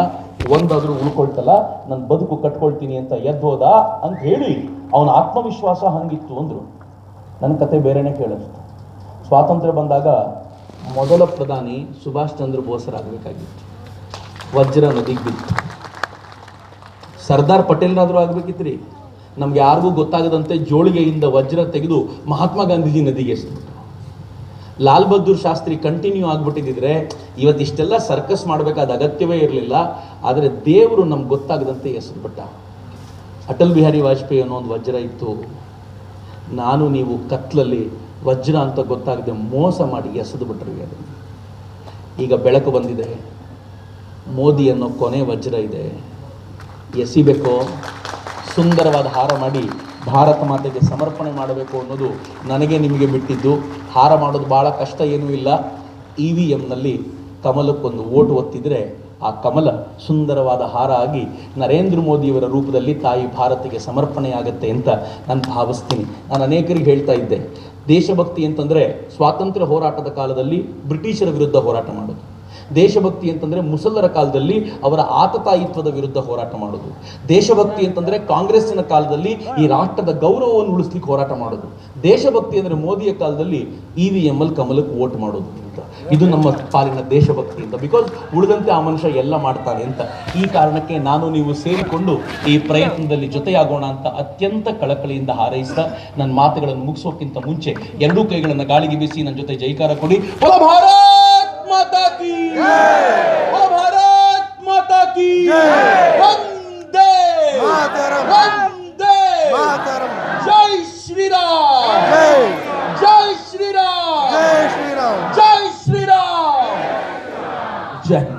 ಒಂದಾದ್ರೂ ಉಳ್ಕೊಳ್ತಲ್ಲ ನನ್ನ ಬದುಕು ಕಟ್ಕೊಳ್ತೀನಿ ಅಂತ ಎದ್ದೋದ ಅಂತ ಹೇಳಿ ಅವನ ಆತ್ಮವಿಶ್ವಾಸ ಹಂಗಿತ್ತು ಅಂದ್ರು. ನನ್ನ ಕತೆ ಬೇರೆನೇ ಕೇಳಿಸ್ತು ಸ್ವಾತಂತ್ರ್ಯ ಬಂದಾಗ ಮೊದಲ ಪ್ರಧಾನಿ ಸುಭಾಷ್ ಚಂದ್ರ ಬೋಸರಾಗಬೇಕಾಗಿತ್ತು ವಜ್ರ ನದಿಗೆ ಬಿತ್ತು. ಸರ್ದಾರ್ ಪಟೇಲ್ನಾದರೂ ಆಗ್ಬೇಕಿತ್ರಿ. ನಮ್ಗೆ ಯಾರಿಗೂ ಗೊತ್ತಾಗದಂತೆ ಜೋಳಿಗೆಯಿಂದ ವಜ್ರ ತೆಗೆದು ಮಹಾತ್ಮ ಗಾಂಧೀಜಿ ನದಿಗೆ ಎಸೆದ್ಬಿಟ್ರು ಲಾಲ್ ಬಹದ್ದೂರ್ ಶಾಸ್ತ್ರಿ ಕಂಟಿನ್ಯೂ ಆಗ್ಬಿಟ್ಟಿದ್ರೆ ಇವತ್ತು ಇಷ್ಟೆಲ್ಲ ಸರ್ಕಸ್ ಮಾಡಬೇಕಾದ ಅಗತ್ಯವೇ ಇರಲಿಲ್ಲ. ಆದರೆ ದೇವರು ನಮ್ಗೆ ಗೊತ್ತಾಗದಂತೆ ಎಸೆದ್ಬಿಟ್ಟ ಅಟಲ್ ಬಿಹಾರಿ ವಾಜಪೇಯಿ ಅನ್ನೋ ಒಂದು ವಜ್ರ ಇತ್ತು. ನಾನು ನೀವು ಕತ್ಲಲ್ಲಿ ವಜ್ರ ಅಂತ ಗೊತ್ತಾಗದೆ ಮೋಸ ಮಾಡಿ ಎಸೆದು ಬಿಟ್ರಿ ಅದು ಈಗ ಬೆಳಕು ಬಂದಿದೆ. ಮೋದಿ ಅನ್ನೋ ಕೊನೆ ವಜ್ರ ಇದೆ. ಎಸಿಬೇಕೋ? ಸುಂದರವಾದ ಹಾರ ಮಾಡಿ. ಭಾರತ ಮಾತೆಗೆ ಸಮರ್ಪಣೆ ಮಾಡಬೇಕು ಅನ್ನೋದು ನನಗೆ ನಿಮಗೆ ಬಿಟ್ಟಿದ್ದು. ಹಾರ ಮಾಡೋದು ಭಾಳ ಕಷ್ಟ ಏನೂ ಇಲ್ಲ. ಇ ವಿ ಎಮ್ನಲ್ಲಿ ಕಮಲಕ್ಕೊಂದು ಓಟು ಒತ್ತಿದರೆ ಆ ಕಮಲ ಸುಂದರವಾದ ಹಾರ ಆಗಿ ನರೇಂದ್ರ ಮೋದಿಯವರ ರೂಪದಲ್ಲಿ ತಾಯಿ ಭಾರತಿಗೆ ಸಮರ್ಪಣೆಯಾಗತ್ತೆ ಅಂತ ನಾನು ಭಾವಿಸ್ತೀನಿ. ನಾನು ಅನೇಕರಿಗೆ ಹೇಳ್ತಾ ಇದ್ದೆ. ದೇಶಭಕ್ತಿ ಅಂತಂದರೆ ಸ್ವಾತಂತ್ರ್ಯ ಹೋರಾಟದ ಕಾಲದಲ್ಲಿ ಬ್ರಿಟಿಷರ ವಿರುದ್ಧ ಹೋರಾಟ ಮಾಡೋದು. ದೇಶಭಕ್ತಿ ಅಂತಂದ್ರೆ ಮುಸಲ್ಲರ ಕಾಲದಲ್ಲಿ ಅವರ ಆತತಾಯಿತ್ವದ ವಿರುದ್ಧ ಹೋರಾಟ ಮಾಡೋದು. ದೇಶಭಕ್ತಿ ಅಂತಂದ್ರೆ ಕಾಂಗ್ರೆಸ್ಸಿನ ಕಾಲದಲ್ಲಿ ಈ ರಾಷ್ಟ್ರದ ಗೌರವವನ್ನು ಉಳಿಸ್ಲಿಕ್ಕೆ ಹೋರಾಟ ಮಾಡೋದು. ದೇಶಭಕ್ತಿ ಅಂದ್ರೆ ಮೋದಿಯ ಕಾಲದಲ್ಲಿ ಇ ವಿ ಎಂ ಎಲ್ ಕಮಲಕ್ಕೆ ವೋಟ್ ಮಾಡೋದು ಅಂತ. ಇದು ನಮ್ಮ ಪಾಲಿನ ದೇಶಭಕ್ತಿ ಅಂತ. ಬಿಕಾಸ್ ಉಳಿದಂತೆ ಆ ಮನುಷ್ಯ ಎಲ್ಲ ಮಾಡ್ತಾನೆ ಅಂತ. ಈ ಕಾರಣಕ್ಕೆ ನಾನು ನೀವು ಸೇರಿಕೊಂಡು ಈ ಪ್ರಯತ್ನದಲ್ಲಿ ಜೊತೆಯಾಗೋಣ ಅಂತ ಅತ್ಯಂತ ಕಳಕಳಿಯಿಂದ ಹಾರೈಸ್ತಾ ನನ್ನ ಮಾತುಗಳನ್ನು ಮುಗಿಸೋಕ್ಕಿಂತ ಮುಂಚೆ ಎರಡೂ ಕೈಗಳನ್ನು ಗಾಳಿಗೆ ಬೀಸಿ ನನ್ನ ಜೊತೆ ಜೈಕಾರ ಕೊಡಿ. माता की ओ भारत माता की वंदे वंदे जय श्री राम जय श्री राम जय श्री राम जय श्री राम जय